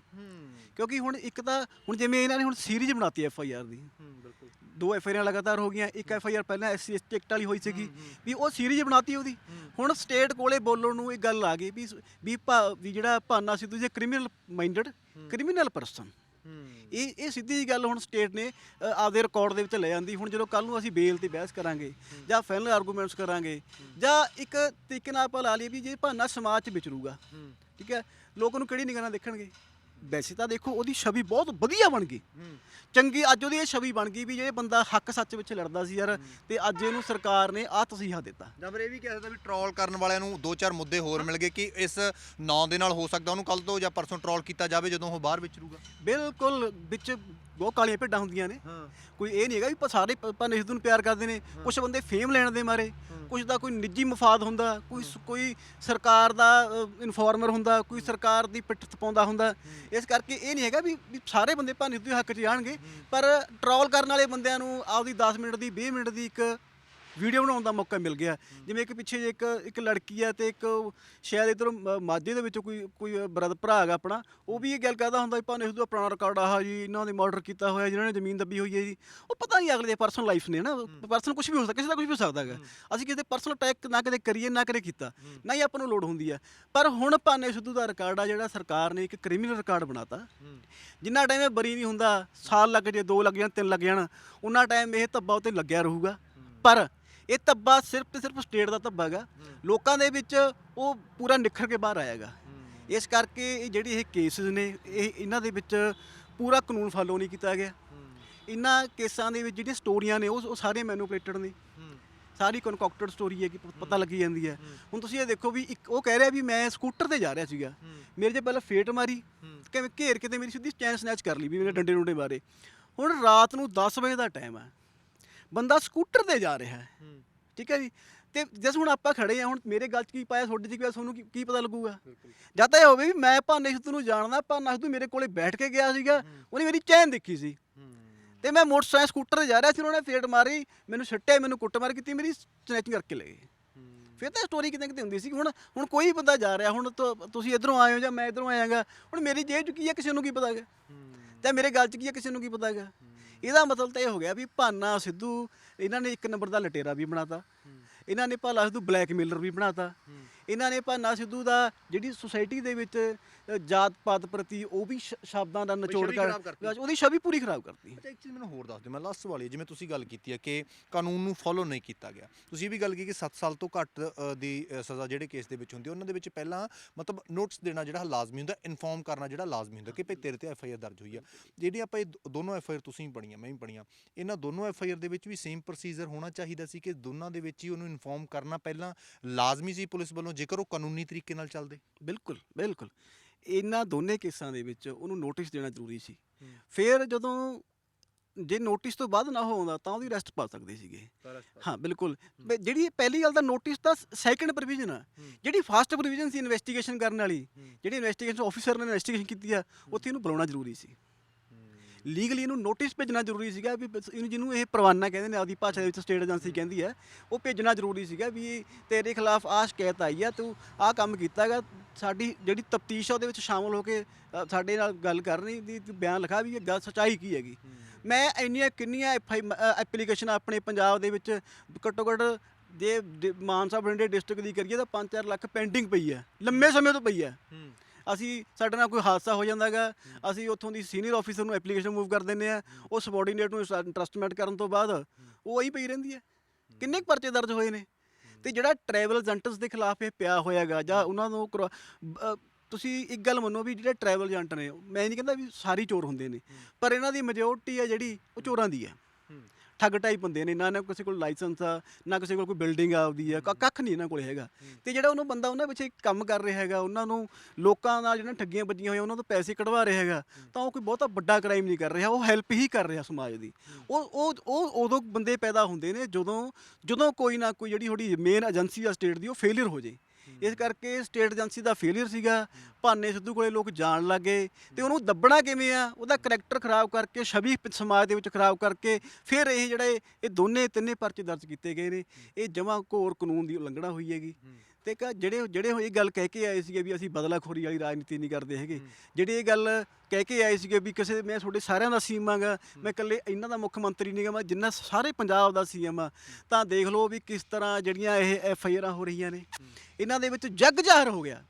ਕਿਉਂਕਿ ਹੁਣ ਇੱਕ ਤਾਂ ਹੁਣ ਜਿਵੇਂ ਇਹਨਾਂ ਨੇ ਹੁਣ ਸੀਰੀਜ਼ ਬਣਾਤੀ ਐਫ ਆਈ ਆਰ ਦੀ।
ਬਿਲਕੁਲ।
ਦੋ ਐਫ ਆਈ ਆਰ ਲਗਾਤਾਰ ਹੋ ਗਈਆਂ ਇੱਕ ਐਫ ਆਈ ਆਰ ਪਹਿਲਾਂ ਐਸ ਸੀ ਐਸ ਐਕਟ ਵਾਲੀ ਹੋਈ ਸੀਗੀ ਵੀ ਉਹ ਸੀਰੀਜ਼ ਬਣਾਤੀ ਉਹਦੀ। ਹੁਣ ਸਟੇਟ ਕੋਲੇ ਬੋਲਣ ਨੂੰ ਇਹ ਗੱਲ ਆ ਗਈ ਵੀ ਸ- ਵੀ ਜਿਹੜਾ ਭਾਨਾ ਸਿੱਧੂ ਜੇ ਕ੍ਰਿਮੀਨਲ ਮਾਈਂਡਡ ਕ੍ਰਿਮੀਨਲ ਪਰਸਨ ਇਹ ਇਹ ਸਿੱਧੀ ਗੱਲ ਹੁਣ ਸਟੇਟ ਨੇ ਅ, ਆਪਦੇ ਰਿਕਾਰਡ ਦੇ ਵਿੱਚ ਲੈ ਜਾਂਦੀ। ਹੁਣ ਜਦੋਂ ਕੱਲ ਨੂੰ ਅਸੀਂ ਬੇਲ ਤੇ ਬਹਿਸ ਕਰਾਂਗੇ ਜਾਂ ਫਾਈਨਲ ਆਰਗੂਮੈਂਟਸ ਕਰਾਂਗੇ ਜਾਂ ਇੱਕ ਤਰੀਕੇ ਨਾਲ ਆਪਾਂ ਲਾ ਲਈਏ ਵੀ ਜੇ ਭਾਨਾ ਸਮਾਜ 'ਚ ਵਿਚਰੂਗਾ ਠੀਕ ਹੈ ਲੋਕ ਉਹਨੂੰ ਕਿਹੜੀ ਨਿਗਾਹ ਨਾਲ ਦੇਖਣਗੇ? ਵੈਸੇ ਤਾਂ ਦੇਖੋ ਉਹਦੀ ਛਵੀ ਬਹੁਤ ਵਧੀਆ ਬਣ ਗਈ। ਚੰਗੀ ਅੱਜ ਉਹਦੀ ਇਹ ਛਵੀ ਬਣ ਗਈ ਵੀ ਜੇ ਬੰਦਾ ਹੱਕ ਸੱਚ ਵਿੱਚ ਲੜਦਾ ਸੀ ਯਾਰ ਤੇ ਅੱਜ ਇਹਨੂੰ ਸਰਕਾਰ ਨੇ ਆਹ ਤਸੀਹਾ ਦਿੱਤਾ।
ਜਾਂ ਫਿਰ ਇਹ ਵੀ ਕਹਿ ਸਕਦਾ ਵੀ ਟਰੋਲ ਕਰਨ ਵਾਲਿਆਂ ਨੂੰ ਦੋ ਚਾਰ ਮੁੱਦੇ ਹੋਰ ਮਿਲ ਗਏ ਕਿ ਇਸ ਨਾਂ ਦੇ ਨਾਲ ਹੋ ਸਕਦਾ ਉਹਨੂੰ ਕੱਲ ਤੋਂ ਜਾਂ ਪਰਸੋਂ ਟਰੋਲ ਕੀਤਾ ਜਾਵੇ ਜਦੋਂ ਉਹ ਬਾਹਰ ਵਿਚਰੂਗਾ।
ਬਿਲਕੁਲ ਵਿੱਚ ਬਹੁਤ ਕਾਲੀਆਂ ਭੇਡਾਂ ਹੁੰਦੀਆਂ ਨੇ। ਕੋਈ ਇਹ ਨਹੀਂ ਹੈਗਾ ਵੀ ਸਾਰੇ ਪ- ਭਾਨੇ ਸਿੱਧੂ ਨੂੰ ਪਿਆਰ ਕਰਦੇ ਨੇ। ਕੁਝ ਬੰਦੇ ਫੇਮ ਲੈਣ ਦੇ ਮਾਰੇ। ਕੁਝ ਦਾ ਕੋਈ ਨਿੱਜੀ ਮਫਾਦ ਹੁੰਦਾ, ਕੋਈ ਸ- ਕੋਈ ਸਰਕਾਰ ਦਾ ਇਨਫੋਰਮਰ ਹੁੰਦਾ, ਕੋਈ ਸਰਕਾਰ ਦੀ ਪਿੱਠ ਥਪਾਉਂਦਾ ਹੁੰਦਾ। ਇਸ ਕਰਕੇ ਇਹ ਨਹੀਂ ਹੈਗਾ ਵੀ ਵੀ ਸਾਰੇ ਬੰਦੇ ਭਾਵੇਂ ਦੇ ਹੱਕ 'ਚ ਜਾਣਗੇ, ਪਰ ਟਰੋਲ ਕਰਨ ਵਾਲੇ ਬੰਦਿਆਂ ਨੂੰ ਆਪਦੀ 10 ਮਿੰਟ ਦੀ 20 ਮਿੰਟ ਦੀ ਇੱਕ ਵੀਡੀਓ ਬਣਾਉਣ ਦਾ ਮੌਕਾ ਮਿਲ ਗਿਆ। ਜਿਵੇਂ ਇੱਕ ਪਿੱਛੇ ਜੇ ਇੱਕ ਇੱਕ ਲੜਕੀ ਆ ਤੇ ਇੱਕ ਸ਼ਾਇਦ ਇਧਰ ਮਾਝੇ ਦੇ ਵਿੱਚੋਂ ਕੋਈ ਕੋਈ ਬਰਦ ਭਰਾ ਹੈਗਾ ਆਪਣਾ, ਉਹ ਵੀ ਇਹ ਗੱਲ ਕਰਦਾ ਹੁੰਦਾ ਭਾਵੇਂ ਭਾਨੇ ਸਿੱਧੂ ਦਾ ਪੁਰਾਣਾ ਰਿਕਾਰਡ ਆਹ ਜੀ, ਇਹਨਾਂ ਦੇ ਮਰਡਰ ਕੀਤਾ ਹੋਇਆ ਜਿਨ੍ਹਾਂ ਨੇ ਜ਼ਮੀਨ ਦੱਬੀ ਹੋਈ ਹੈ ਜੀ। ਉਹ ਪਤਾ ਨਹੀਂ ਅਗਲੇ ਦੇ ਪਰਸਨਲ ਲਾਈਫ ਨੇ ਨਾ ਪਰਸਨਲ ਕੁਝ ਵੀ ਹੋ ਸਕਦਾ, ਕਿਸੇ ਦਾ ਕੁਝ ਵੀ ਹੋ ਸਕਦਾ ਹੈਗਾ। ਅਸੀਂ ਕਿਸੇ ਪਰਸਨਲ ਅਟੈਕ ਨਾ ਕਦੇ ਕਰੀਏ, ਨਾ ਕਦੇ ਕੀਤਾ। ਨਾ ਹੀ ਆਪਾਂ ਨੂੰ ਲੋੜ ਹੁੰਦੀ ਹੈ ਪਰ ਹੁਣ ਭਾਨੇ ਸਿੱਧੂ ਦਾ ਰਿਕਾਰਡ ਆ ਜਿਹੜਾ ਸਰਕਾਰ ਨੇ ਇੱਕ ਕ੍ਰਿਮੀਨਲ ਰਿਕਾਰਡ ਬਣਾਤਾ। ਜਿੰਨਾ ਟਾਈਮ ਇਹ ਬਰੀ ਨਹੀਂ ਹੁੰਦਾ, ਸਾਲ ਲੱਗ ਜੇ, ਦੋ ਲੱਗ ਜਾਣ, ਤਿੰਨ ਲੱਗ ਜਾਣ ਉਹਨਾਂ ਟਾਈਮ ਇਹ ਧੱਬਾ ਉੱਤੇ ਲੱਗਿਆ ਰਹੂਗਾ। ਪਰ ਇਹ ਧੱਬਾ ਸਿਰਫ ਤੇ ਸਿਰਫ ਸਟੇਟ ਦਾ ਧੱਬਾ ਹੈਗਾ। ਲੋਕਾਂ ਦੇ ਵਿੱਚ ਉਹ ਪੂਰਾ ਨਿਖਰ ਕੇ ਬਾਹਰ ਆਏਗਾ ਇਸ ਕਰਕੇ ਇਹ ਜਿਹੜੀ ਇਹ ਕੇਸਿਸ ਨੇ ਇਹ ਇਹਨਾਂ ਦੇ ਵਿੱਚ ਪੂਰਾ ਕਾਨੂੰਨ ਫਾਲੋ ਨਹੀਂ ਕੀਤਾ ਗਿਆ। ਇਹਨਾਂ ਕੇਸਾਂ ਦੇ ਵਿੱਚ ਜਿਹੜੀਆਂ ਸਟੋਰੀਆਂ ਨੇ ਉਹ ਸਾਰੀਆਂ ਮੈਨੂਪਲੇਟਡ ਨੇ। ਸਾਰੀ ਕਨਕੌਕਟਡ ਸਟੋਰੀ ਹੈ ਕਿ ਪਤਾ ਲੱਗੀ ਜਾਂਦੀ ਹੈ। ਹੁਣ ਤੁਸੀਂ ਇਹ ਦੇਖੋ ਵੀ ਇੱਕ ਉਹ ਕਹਿ ਰਿਹਾ ਵੀ ਮੈਂ ਸਕੂਟਰ ਤੇ ਜਾ ਰਿਹਾ ਸੀਗਾ। ਮੇਰੇ ਜੇ ਪਹਿਲਾਂ ਫੇਟ ਮਾਰੀ ਕਿਵੇਂ ਘੇਰ ਕੇ ਤੇ ਮੇਰੀ ਸਿੱਧੀ ਚੈਨ ਸਨੈਚ ਕਰ ਲਈ ਵੀ ਮੇਰੇ ਡੰਡੇ ਡੁੰਡੇ ਮਾਰੇ। ਹੁਣ ਰਾਤ ਨੂੰ 10 ਵਜੇ ਦਾ ਟਾਈਮ ਹੈ। ਬੰਦਾ ਸਕੂਟਰ ਤੇ ਜਾ ਰਿਹਾ ਹੈ। ਠੀਕ ਹੈ ਜੀ? ਤੇ ਜਿਸ ਹੁਣ ਆਪਾਂ ਖੜੇ ਆ ਹੁਣ ਮੇਰੇ ਗੱਲ 'ਚ ਕੀ ਪਾਇਆ ਤੁਹਾਡੇ 'ਚ ਕੀ ਪਾਇਆ ਤੁਹਾਨੂੰ ਕੀ ਕੀ ਪਤਾ ਲੱਗੂਗਾ? ਜਾਂ ਤਾਂ ਇਹ ਹੋਵੇ ਵੀ ਮੈਂ ਭਾਨੇ ਸਿੱਧੂ ਨੂੰ ਜਾਣਦਾ ਭਾਨਾ ਸਿੱਧੂ ਮੇਰੇ ਕੋਲੇ ਬੈਠ ਕੇ ਗਿਆ ਸੀਗਾ ਉਹਨੇ ਮੇਰੀ ਚੈਨ ਦੇਖੀ ਸੀ। ਤੇ ਮੈਂ ਮੋਟਰਸਾਈਕਲ ਸਕੂਟਰ ਤੇ ਜਾ ਰਿਹਾ ਸੀ ਉਹਨਾਂ ਨੇ ਫੇਟ ਮਾਰੀ ਮੈਨੂੰ ਛੱਟਿਆ ਮੈਨੂੰ ਕੁੱਟਮਾਰ ਕੀਤੀ ਮੇਰੀ ਸਨੈਚਿੰਗ ਕਰਕੇ ਲੈ ਗਏ। ਫਿਰ ਤਾਂ ਸਟੋਰੀ ਕਿਤੇ ਕਿਤੇ ਹੁੰਦੀ ਸੀ ਹੁਣ ਹੁਣ ਕੋਈ ਬੰਦਾ ਜਾ ਰਿਹਾ ਹੁਣ ਤੁ- ਤੁਸੀਂ ਇਧਰੋਂ ਆਏ ਹੋ ਜਾਂ ਮੈਂ ਇਧਰੋਂ ਆਇਆਗਾ ਹੁਣ ਮੇਰੀ ਜੇਬ 'ਚ ਕੀ ਹੈ ਕਿਸੇ ਨੂੰ ਕੀ ਪਤਾ ਹੈਗਾ? ਜਾਂ ਮੇਰੇ ਗੱਲ 'ਚ ਕੀ ਹੈ ਕਿਸੇ ਨੂੰ ਕੀ ਪਤਾ ਹੈਗਾ? ਇਹਦਾ ਮਤਲਬ ਤਾਂ ਇਹ ਹੋ ਗਿਆ ਵੀ ਭਾਨਾ ਸਿੱਧੂ ਇਹਨਾਂ ਨੇ ਇੱਕ ਨੰਬਰ ਦਾ ਲਟੇਰਾ ਵੀ ਬਣਾਤਾ। ਇਹਨਾਂ ਨੇ ਭਾਲਾ ਸਿੱਧੂ ਬਲੈਕਮੇਲਰ ਵੀ ਬਣਾਤਾ। ਇਹਨਾਂ ਨੇ ਭਾਨਾ ਸਿੱਧੂ ਦਾ ਜਿਹੜੀ ਸੁਸਾਇਟੀ ਦੇ ਵਿੱਚ ਜਾਤ ਪਾਤ ਪ੍ਰਤੀ ਉਹ ਵੀ ਸ਼ਬਦਾਂ ਦਾ ਨਿਚੋੜ ਕਰ। ਉਹਦੀ ਛਵੀ ਪੂਰੀ ਖਰਾਬ ਕਰਤੀ।
ਅੱਛਾ ਇੱਕ ਚੀਜ਼ ਮੈਨੂੰ ਹੋਰ ਦੱਸ ਦਿਓ ਮੈਂ ਲਾਸਟ ਵਾਲੀ ਜਿਵੇਂ ਤੁਸੀਂ ਗੱਲ ਕੀਤੀ ਹੈ ਕਿ ਕਾਨੂੰਨ ਨੂੰ ਫੋਲੋ ਨਹੀਂ ਕੀਤਾ ਗਿਆ। ਤੁਸੀਂ ਇਹ ਵੀ ਗੱਲ ਕੀਤੀ ਕਿ 7 ਸਾਲ ਤੋਂ ਘੱਟ ਦੀ ਸਜ਼ਾ ਜਿਹੜੇ ਕੇਸ ਦੇ ਵਿੱਚ ਹੁੰਦੀ ਹੈ ਉਹਨਾਂ ਦੇ ਵਿੱਚ ਪਹਿਲਾਂ ਮਤਲਬ ਨੋਟਿਸ ਦੇਣਾ ਜਿਹੜਾ ਲਾਜ਼ਮੀ ਹੁੰਦਾ ਇਨਫੋਰਮ ਕਰਨਾ ਜਿਹੜਾ ਲਾਜ਼ਮੀ ਹੁੰਦਾ ਕਿ ਭਈ ਤੇਰੇ ਤੇ ਐਫ ਆਈ ਆਰ ਦਰਜ ਹੋਈ ਆ। ਜਿਹੜੀ ਆਪਾਂ ਇਹ ਦੋਨੋਂ ਐਫ ਆਈ ਆਰ ਤੁਸੀਂ ਪੜੀਆਂ ਮੈਂ ਵੀ ਪੜੀਆਂ ਇਹਨਾਂ ਦੋਨੋਂ ਐਫ ਆਈ ਆਰ ਦੇ ਵਿੱਚ ਵੀ ਸੇਮ ਪ੍ਰੋਸੀਜਰ ਹੋਣਾ ਚਾਹੀਦਾ ਸੀ ਕਿ ਦੋਨਾਂ ਦੇ ਵਿੱਚ ਹੀ ਉਹਨੂੰ ਇਨਫੋਰਮ ਕਰਨਾ ਪਹਿਲਾਂ ਲਾਜ਼ਮੀ ਸੀ ਪੁਲਿਸ ਵੱਲੋਂ ਜੇਕਰ ਉਹ ਕਾਨੂੰਨੀ ਤਰੀਕੇ ਨਾਲ ਚੱਲਦੇ?
ਬਿਲਕੁਲ ਬਿਲਕੁਲ। ਇਹਨਾਂ ਦੋਨੇ ਕੇਸਾਂ ਦੇ ਵਿੱਚ ਉਹਨੂੰ ਨੋਟਿਸ ਦੇਣਾ ਜ਼ਰੂਰੀ ਸੀ। ਫਿਰ ਜਦੋਂ ਜੇ ਨੋਟਿਸ ਤੋਂ ਬਾਅਦ ਨਾ ਹੋਉਂਦਾ ਤਾਂ ਉਹਦੀ ਅਰੈਸਟ ਪਾ ਸਕਦੇ ਸੀਗੇ। ਹਾਂ ਬਿਲਕੁਲ। ਜਿਹੜੀ ਪਹਿਲੀ ਗੱਲ ਤਾਂ ਨੋਟਿਸ ਦਾ ਸੈਕੰਡ ਪ੍ਰੋਵੀਜ਼ਨ ਆ। ਜਿਹੜੀ ਫਸਟ ਪ੍ਰੋਵੀਜ਼ਨ ਸੀ ਇਨਵੈਸਟੀਗੇਸ਼ਨ ਕਰਨ ਵਾਲੀ ਜਿਹੜੀ ਇਨਵੈਸਟੀਗੇਸ਼ਨ ਆਫੀਸਰ ਨੇ ਇਨਵੈਸਟੀਗੇਸ਼ਨ ਕੀਤੀ ਆ ਉੱਥੇ ਇਹਨੂੰ ਬੁਲਾਉਣਾ ਜ਼ਰੂਰੀ ਸੀ। ਲੀਗਲੀ ਇਹਨੂੰ ਨੋਟਿਸ ਭੇਜਣਾ ਜ਼ਰੂਰੀ ਸੀਗਾ ਵੀ ਬਸ ਇਹਨੂੰ ਜਿਹਨੂੰ ਇਹ ਪ੍ਰਵਾਨਾ ਕਹਿੰਦੇ ਨੇ ਆਪਦੀ ਭਾਸ਼ਾ ਦੇ ਵਿੱਚ ਸਟੇਟ ਏਜੰਸੀ ਕਹਿੰਦੀ ਹੈ ਉਹ ਭੇਜਣਾ ਜ਼ਰੂਰੀ ਸੀਗਾ ਵੀ ਤੇਰੇ ਖਿਲਾਫ ਆਹ ਸ਼ਿਕਾਇਤ ਆਈ ਆ ਤੂੰ ਆਹ ਕੰਮ ਕੀਤਾ ਹੈਗਾ ਸਾਡੀ ਜਿਹੜੀ ਤਫਤੀਸ਼ ਆ ਉਹਦੇ ਵਿੱਚ ਸ਼ਾਮਲ ਹੋ ਕੇ ਅ, ਸਾਡੇ ਨਾਲ ਗੱਲ ਕਰਨੀ ਦੀ ਤੂੰ ਬਿਆਨ ਲਿਖਾ ਵੀ ਇਹ ਗੱਲ ਸੱਚਾਈ ਕੀ ਹੈਗੀ। ਮੈਂ ਇੰਨੀਆਂ ਕਿੰਨੀਆਂ ਐਪਲੀਕੇਸ਼ਨ ਆਪਣੇ ਪੰਜਾਬ ਦੇ ਵਿੱਚ ਘੱਟੋ ਘੱਟ ਜੇ ਡ- ਮਾਨਸਾ ਬਠਿੰਡੇ ਡਿਸਟ੍ਰਿਕਟ ਦੀ ਕਰੀਏ ਤਾਂ 5-4 ਲੱਖ ਪੈਂਡਿੰਗ ਪਈ ਹੈ ਲੰਮੇ ਸਮੇਂ ਤੋਂ ਪਈ ਹੈ। ਅਸੀਂ ਸਾਡੇ ਨਾਲ ਕੋਈ ਹਾਦਸਾ ਹੋ ਜਾਂਦਾ ਹੈਗਾ ਅਸੀਂ ਉੱਥੋਂ ਦੀ ਸੀਨੀਅਰ ਆਫੀਸਰ ਨੂੰ ਐਪਲੀਕੇਸ਼ਨ ਮੂਵ ਕਰ ਦਿੰਦੇ ਆ ਉਹ ਸਬੋਰਡੀਨੇਟ ਨੂੰ ਇੰਟਰਸਟਮੈਂਟ ਕਰਨ ਤੋਂ ਬਾਅਦ ਉਹ ਇਹੀ ਪਈ ਰਹਿੰਦੀ ਹੈ। ਕਿੰਨੇ ਕੁ ਪਰਚੇ ਦਰਜ ਹੋਏ ਨੇ? ਤੇ ਜਿਹੜਾ ਟਰੈਵਲ ਏਜੰਟਸ ਦੇ ਖਿਲਾਫ ਇਹ ਪਿਆ ਹੋਇਆਗਾ ਜਾਂ ਉਹਨਾਂ ਨੂੰ ਤੁਸੀਂ ਇੱਕ ਗੱਲ ਮੰਨੋ ਵੀ ਜਿਹੜੇ ਟਰੈਵਲ ਏਜੰਟ ਨੇ ਮੈਂ ਨਹੀਂ ਕਹਿੰਦਾ ਵੀ ਸਾਰੀ ਚੋਰ ਹੁੰਦੇ ਨੇ ਪਰ ਇਹਨਾਂ ਦੀ ਮੈਜੋਰਟੀ ਹੈ ਜਿਹੜੀ ਉਹ ਚੋਰਾਂ ਦੀ ਹੈ। ਠੱਗ ਟਾਈਪ ਹੁੰਦੇ ਨੇ ਨਾ ਨਾ ਕਿਸੇ ਕੋਲ ਲਾਇਸੈਂਸ ਆ ਨਾ ਕਿਸੇ ਕੋਲ ਕੋਈ ਬਿਲਡਿੰਗ ਆਪਦੀ ਆ ਕ- ਕੱਖ ਨਹੀਂ ਇਹਨਾਂ ਕੋਲ ਹੈਗਾ। ਤੇ ਜਿਹੜਾ ਉਹਨੂੰ ਬੰਦਾ ਉਹਨਾਂ ਵਿੱਚ ਕੰਮ ਕਰ ਰਿਹਾ ਹੈਗਾ ਉਹਨਾਂ ਨੂੰ ਲੋਕਾਂ ਨਾਲ ਜਿਹੜੀਆਂ ਠੱਗੀਆਂ ਵੱਜੀਆਂ ਹੋਈਆਂ ਉਹਨਾਂ ਤੋਂ ਪੈਸੇ ਕਢਵਾ ਰਿਹਾ ਹੈਗਾ ਤਾਂ ਉਹ ਕੋਈ ਬਹੁਤਾ ਵੱਡਾ ਕ੍ਰਾਈਮ ਨਹੀਂ ਕਰ ਰਿਹਾ ਉਹ ਹੈਲਪ ਹੀ ਕਰ ਰਿਹਾ ਸਮਾਜ ਦੀ। ਉਹ ਉਹ ਉਹ ਉਦੋਂ ਬੰਦੇ ਪੈਦਾ ਹੁੰਦੇ ਨੇ ਜਦੋਂ ਜਦੋਂ ਕੋਈ ਨਾ ਕੋਈ ਜਿਹੜੀ ਥੋੜੀ ਮੇਨ ਏਜੰਸੀ ਆ ਸਟੇਟ ਦੀ ਉਹ ਫੇਲਿਅਰ ਹੋ ਜੇ। ਇਸ ਕਰਕੇ ਸਟੇਟ ਏਜੰਸੀ ਦਾ ਫੇਲਿਅਰ ਸੀਗਾ। ਭਾਨੇ ਸਿੱਧੂ ਕੋਲੇ ਲੋਕ ਜਾਣ ਲੱਗੇ ਤੇ ਉਹਨੂੰ ਦੱਬਣਾ ਕਿਵੇਂ ਆ? ਉਹਦਾ ਕਰੈਕਟਰ ਖਰਾਬ ਕਰਕੇ ਛਵੀ ਸਮਾਜ ਦੇ ਵਿੱਚ ਖਰਾਬ ਕਰਕੇ ਫਿਰ ਇਹ ਜਿਹੜੇ ਇਹ ਦੋਨੇ ਤਿੰਨੇ ਪਰਚੇ ਦਰਜ ਕੀਤੇ ਗਏ ਨੇ। ਇਹ ਜਮਾਂ ਘੋਰ ਕਾਨੂੰਨ ਦੀ ਉਲੰਘਣਾ ਹੋਈ ਹੈਗੀ। ਤੇ ਕਾ ਜਿਹੜੇ ਜਿਹੜੇ ਇਹ ਗੱਲ ਕਹਿ ਕੇ ਆਏ ਸੀਗੇ ਵੀ ਅਸੀਂ ਬਦਲਾਖੋਰੀ ਵਾਲੀ ਰਾਜਨੀਤੀ ਨਹੀਂ ਕਰਦੇ ਹੈਗੇ ਜਿਹੜੇ ਇਹ ਗੱਲ ਕਹਿ ਕੇ ਆਏ ਸੀਗੇ ਵੀ ਕਿਸੇ ਮੈਂ ਤੁਹਾਡੇ ਸਾਰਿਆਂ ਦਾ ਸੀਐਮ ਆਂਗਾ ਮੈਂ ਇਕੱਲੇ ਇਹਨਾਂ ਦਾ ਮੁੱਖ ਮੰਤਰੀ ਨਹੀਂਗਾ ਮੈਂ ਜਿੰਨਾ ਸਾਰੇ ਪੰਜਾਬ ਦਾ ਸੀਐਮ ਆ ਤਾਂ ਦੇਖ ਲਓ ਵੀ ਕਿਸ ਤਰ੍ਹਾਂ ਜਿਹੜੀਆਂ ਇਹ ਐਫ ਆਈ ਆਰਾਂ ਹੋ ਰਹੀਆਂ ਨੇ। ਇਹਨਾਂ ਦੇ ਵਿੱਚ ਜੱਗ ਜ਼ਾਹਰ ਹੋ ਗਿਆ।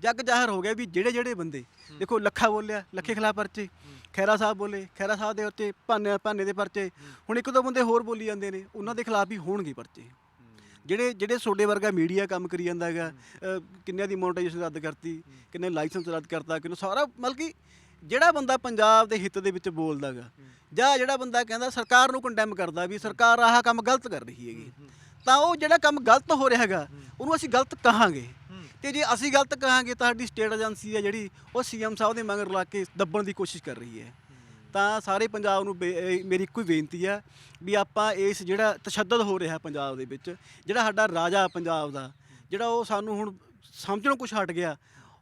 ਜੱਗ ਜ਼ਾਹਰ ਹੋ ਗਿਆ ਵੀ ਜਿਹੜੇ ਜਿਹੜੇ ਬੰਦੇ ਦੇਖੋ ਲੱਖਾ ਬੋਲਿਆ ਲੱਖੇ ਖਿਲਾਫ ਪਰਚੇ ਖੈਰਾ ਸਾਹਿਬ ਬੋਲੇ ਖੈਰਾ ਸਾਹਿਬ ਦੇ ਉੱਤੇ ਭਾਨੇ ਭਾਨੇ ਦੇ ਪਰਚੇ ਹੁਣ ਇੱਕ ਦੋ ਬੰਦੇ ਹੋਰ ਬੋਲੀ ਜਾਂਦੇ ਨੇ ਉਹਨਾਂ ਦੇ ਖਿਲਾਫ ਵੀ ਹੋਣਗੇ ਪਰਚੇ। ਜਿਹੜੇ ਜਿਹੜੇ ਤੁਹਾਡੇ ਵਰਗਾ ਮੀਡੀਆ ਕੰਮ ਕਰੀ ਜਾਂਦਾ ਹੈਗਾ, ਅਹ, ਕਿੰਨਿਆਂ ਦੀ ਮੋਨਟਾਈਜੇਸ਼ਨ ਰੱਦ ਕਰਤੀ, ਕਿੰਨੇ ਲਾਇਸੈਂਸ ਰੱਦ ਕਰਤਾ, ਕਿੰਨੇ ਸਾਰਾ ਮਤਲਬ ਕਿ ਜਿਹੜਾ ਬੰਦਾ ਪੰਜਾਬ ਦੇ ਹਿੱਤ ਦੇ ਵਿੱਚ ਬੋਲਦਾ ਹੈਗਾ, ਜਾਂ ਜਿਹੜਾ ਬੰਦਾ ਕਹਿੰਦਾ ਸਰਕਾਰ ਨੂੰ ਕੰਡੈਮ ਕਰਦਾ ਵੀ ਸਰਕਾਰ ਆਹ ਕੰਮ ਗਲਤ ਕਰ ਰਹੀ ਹੈਗੀ, ਤਾਂ ਉਹ ਜਿਹੜਾ ਕੰਮ ਗਲਤ ਹੋ ਰਿਹਾ ਹੈਗਾ, ਉਹਨੂੰ ਅਸੀਂ ਗਲਤ ਕਹਾਂਗੇ। ਤੇ ਜੇ ਅਸੀਂ ਗਲਤ ਕਹਾਂਗੇ ਤਾਂ ਸਾਡੀ ਸਟੇਟ ਏਜੰਸੀ ਹੈ ਜਿਹੜੀ, ਉਹ ਸੀਐਮ ਸਾਹਿਬ ਦੇ ਮਗਰ ਲਾ ਕੇ ਦੱਬਣ ਦੀ ਕੋਸ਼ਿਸ਼ ਕਰ ਰਹੀ ਹੈ। ਤਾਂ ਸਾਰੇ ਪੰਜਾਬ ਨੂੰ ਬੇ- ਇਹ ਮੇਰੀ ਇੱਕੋ ਹੀ ਬੇਨਤੀ ਹੈ ਵੀ ਆਪਾਂ ਇਸ ਜਿਹੜਾ ਤਸ਼ੱਦਦ ਹੋ ਰਿਹਾ ਪੰਜਾਬ ਦੇ ਵਿੱਚ, ਜਿਹੜਾ ਸਾਡਾ ਰਾਜਾ ਪੰਜਾਬ ਦਾ, ਜਿਹੜਾ ਉਹ ਸਾਨੂੰ ਹੁਣ ਸਮਝਣੋਂ ਕੁਛ ਹਟ ਗਿਆ,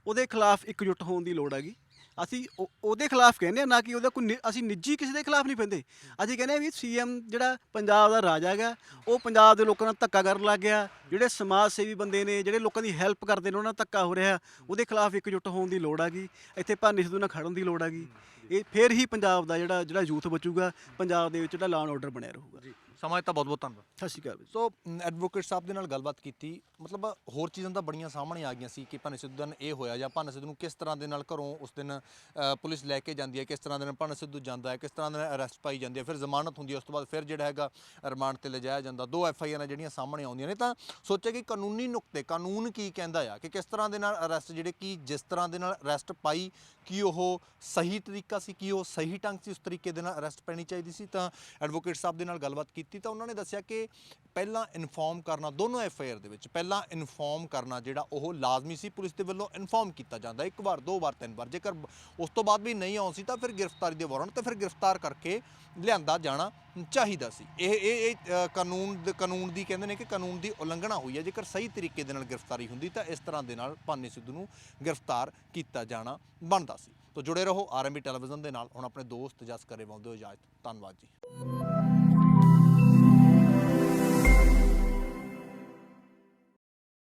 ਉਹਦੇ ਖਿਲਾਫ ਇਕਜੁੱਟ ਹੋਣ ਦੀ ਲੋੜ ਹੈਗੀ। ਅਸੀਂ ਉਹ- ਉਹਦੇ ਖਿਲਾਫ ਕਹਿੰਦੇ ਆ, ਨਾ ਕਿ ਉਹਦਾ ਕੋਈ ਨਿ- ਅਸੀਂ ਨਿੱਜੀ ਕਿਸੇ ਦੇ ਖਿਲਾਫ ਨਹੀਂ ਪੈਂਦੇ। ਅਸੀਂ ਕਹਿੰਦੇ ਆ ਵੀ ਸੀਐਮ ਜਿਹੜਾ ਪੰਜਾਬ ਦਾ ਰਾਜਾ ਹੈਗਾ, ਉਹ ਪੰਜਾਬ ਦੇ ਲੋਕਾਂ ਨਾਲ ਧੱਕਾ ਕਰਨ ਲੱਗ ਗਿਆ। ਜਿਹੜੇ ਸਮਾਜ ਸੇਵੀ ਬੰਦੇ ਨੇ, ਜਿਹੜੇ ਲੋਕਾਂ ਦੀ ਹੈਲਪ ਕਰਦੇ ਨੇ, ਉਹਨਾਂ ਨਾਲ ਧੱਕਾ ਹੋ ਰਿਹਾ। ਉਹਦੇ ਖਿਲਾਫ ਇਕਜੁੱਟ ਹੋਣ ਦੀ ਲੋੜ ਹੈਗੀ ਇੱਥੇ ਭਾਨੀ ਸਿੱਧੂ ਨਾਲ ਖੜਨ ਦੀ ਲੋੜ ਹੈਗੀ ਇਹ ਫਿਰ ਹੀ ਪੰਜਾਬ ਦਾ ਜਿਹੜਾ ਜਿਹੜਾ ਯੂਥ ਬਚੂਗਾ, ਪੰਜਾਬ ਦੇ ਵਿੱਚ ਜਿਹੜਾ ਲਾਅ ਆਰਡਰ ਬਣਿਆ ਰਹੂਗਾ।
ਸਮਾਂ ਦਿੱਤਾ ਬਹੁਤ ਬਹੁਤ ਧੰਨਵਾਦ।
ਸਤਿ ਸ਼੍ਰੀ ਅਕਾਲ।
ਸੋ ਐਡਵੋਕੇਟ ਸਾਹਿਬ ਦੇ ਨਾਲ ਗੱਲਬਾਤ ਕੀਤੀ। ਮਤਲਬ ਹੋਰ ਚੀਜ਼ਾਂ ਤਾਂ ਬੜੀਆਂ ਸਾਹਮਣੇ ਆ ਗਈਆਂ ਸੀ ਕਿ ਭਾਨੇ ਸਿੱਧੂ ਦਾ ਇਹ ਹੋਇਆ ਜਾਂ ਭਾਨੇ ਸਿੱਧੂ ਨੂੰ ਕਿਸ ਤਰ੍ਹਾਂ ਦੇ ਨਾਲ ਘਰੋਂ ਉਸ ਦਿਨ ਪੁਲਿਸ ਲੈ ਕੇ ਜਾਂਦੀ ਹੈ ਕਿਸ ਤਰ੍ਹਾਂ ਦੇ ਨਾਲ ਭਾਨੇ ਸਿੱਧੂ ਜਾਂਦਾ ਹੈ ਕਿਸ ਤਰ੍ਹਾਂ ਦੇ ਨਾਲ ਅਰੈਸਟ ਪਾਈ ਜਾਂਦੀ ਹੈ ਫਿਰ ਜ਼ਮਾਨਤ ਹੁੰਦੀ ਹੈ ਉਸ ਤੋਂ ਬਾਅਦ ਫਿਰ ਜਿਹੜਾ ਹੈਗਾ ਰਿਮਾਂਡ ਤੇ ਲਿਜਾਇਆ ਜਾਂਦਾ। ਦੋ ਐਫ ਆਈ ਆਰਾਂ ਜਿਹੜੀਆਂ ਸਾਹਮਣੇ ਆਉਂਦੀਆਂ ਨੇ ਤਾਂ ਸੋਚਿਆ ਕਿ ਕਾਨੂੰਨੀ ਨੁਕਤੇ ਕਾਨੂੰਨ ਕੀ ਕਹਿੰਦਾ ਆ ਕਿ ਕਿਸ ਤਰ੍ਹਾਂ ਦੇ ਨਾਲ ਅਰੈਸਟ ਜਿਹੜੇ ਕਿ ਜਿਸ ਤਰ੍ਹਾਂ ਦੇ ਨਾਲ ਅਰੈਸਟ ਪਾਈ ਕੀ ਉਹ ਸਹੀ ਤਰੀਕਾ ਸੀ ਕੀ ਉਹ ਸਹੀ ਢੰਗ ਸੀ ਉਸ ਤਰੀਕੇ ਦੇ ਨਾਲ ਅਰੈਸਟ ਪੈਣੀ ਚਾਹੀਦੀ ਸੀ? ਤਾਂ ਐਡਵੋਕੇਟ ਸਾਹਿਬ ਦੇ ਨਾਲ ਗੱਲਬਾਤ ਕੀਤੀ। ਤਾਂ ਉਹਨਾਂ ਨੇ ਦੱਸਿਆ ਕਿ ਪਹਿਲਾਂ ਇਨਫੋਰਮ ਕਰਨਾ, ਦੋਨੋਂ ਐਫ ਆਈ ਆਰ ਦੇ ਵਿੱਚ ਪਹਿਲਾਂ ਇਨਫੋਰਮ ਕਰਨਾ ਜਿਹੜਾ ਉਹ ਲਾਜ਼ਮੀ ਸੀ, ਪੁਲਿਸ ਦੇ ਵੱਲੋਂ ਇਨਫੋਰਮ ਕੀਤਾ ਜਾਂਦਾ ਇੱਕ ਵਾਰ, ਦੋ ਵਾਰ, ਤਿੰਨ ਵਾਰ, ਜੇਕਰ ਉਸ ਤੋਂ ਬਾਅਦ ਵੀ ਨਹੀਂ ਆਉਂ ਸੀ ਤਾਂ ਫਿਰ ਗ੍ਰਿਫਤਾਰੀ ਦੇ ਵਾਰੰਟ ਤੇ ਫਿਰ ਗ੍ਰਿਫਤਾਰ ਕਰਕੇ ਲਿਆਂਦਾ ਜਾਣਾ ਚਾਹੀਦਾ ਸੀ। ਇਹ ਇਹ ਇਹ ਕਾਨੂੰਨ ਦੇ, ਕਾਨੂੰਨ ਦੀ ਕਹਿੰਦੇ ਨੇ ਕਿ ਕਾਨੂੰਨ ਦੀ ਉਲੰਘਣਾ ਹੋਈ ਹੈ। ਜੇਕਰ ਸਹੀ ਤਰੀਕੇ ਦੇ ਨਾਲ ਗ੍ਰਿਫਤਾਰੀ ਹੁੰਦੀ ਤਾਂ ਇਸ ਤਰ੍ਹਾਂ ਦੇ ਨਾਲ ਭਾਨੀ ਸਿੱਧੂ ਨੂੰ ਗ੍ਰਿਫਤਾਰ ਕੀਤਾ ਜਾਣਾ ਬਣਦਾ ਸੀ। ਤਾਂ ਜੁੜੇ ਰਹੋ ਆਰਐਮਬੀ ਟੈਲੀਵਿਜ਼ਨ ਦੇ ਨਾਲ। ਹੁਣ ਆਪਣੇ ਦੋਸਤ ਜਸ ਕਰੇ ਪਾਉਂਦੇ ਹੋ ਇਜਾਜ਼ਤ। ਧੰਨਵਾਦ ਜੀ।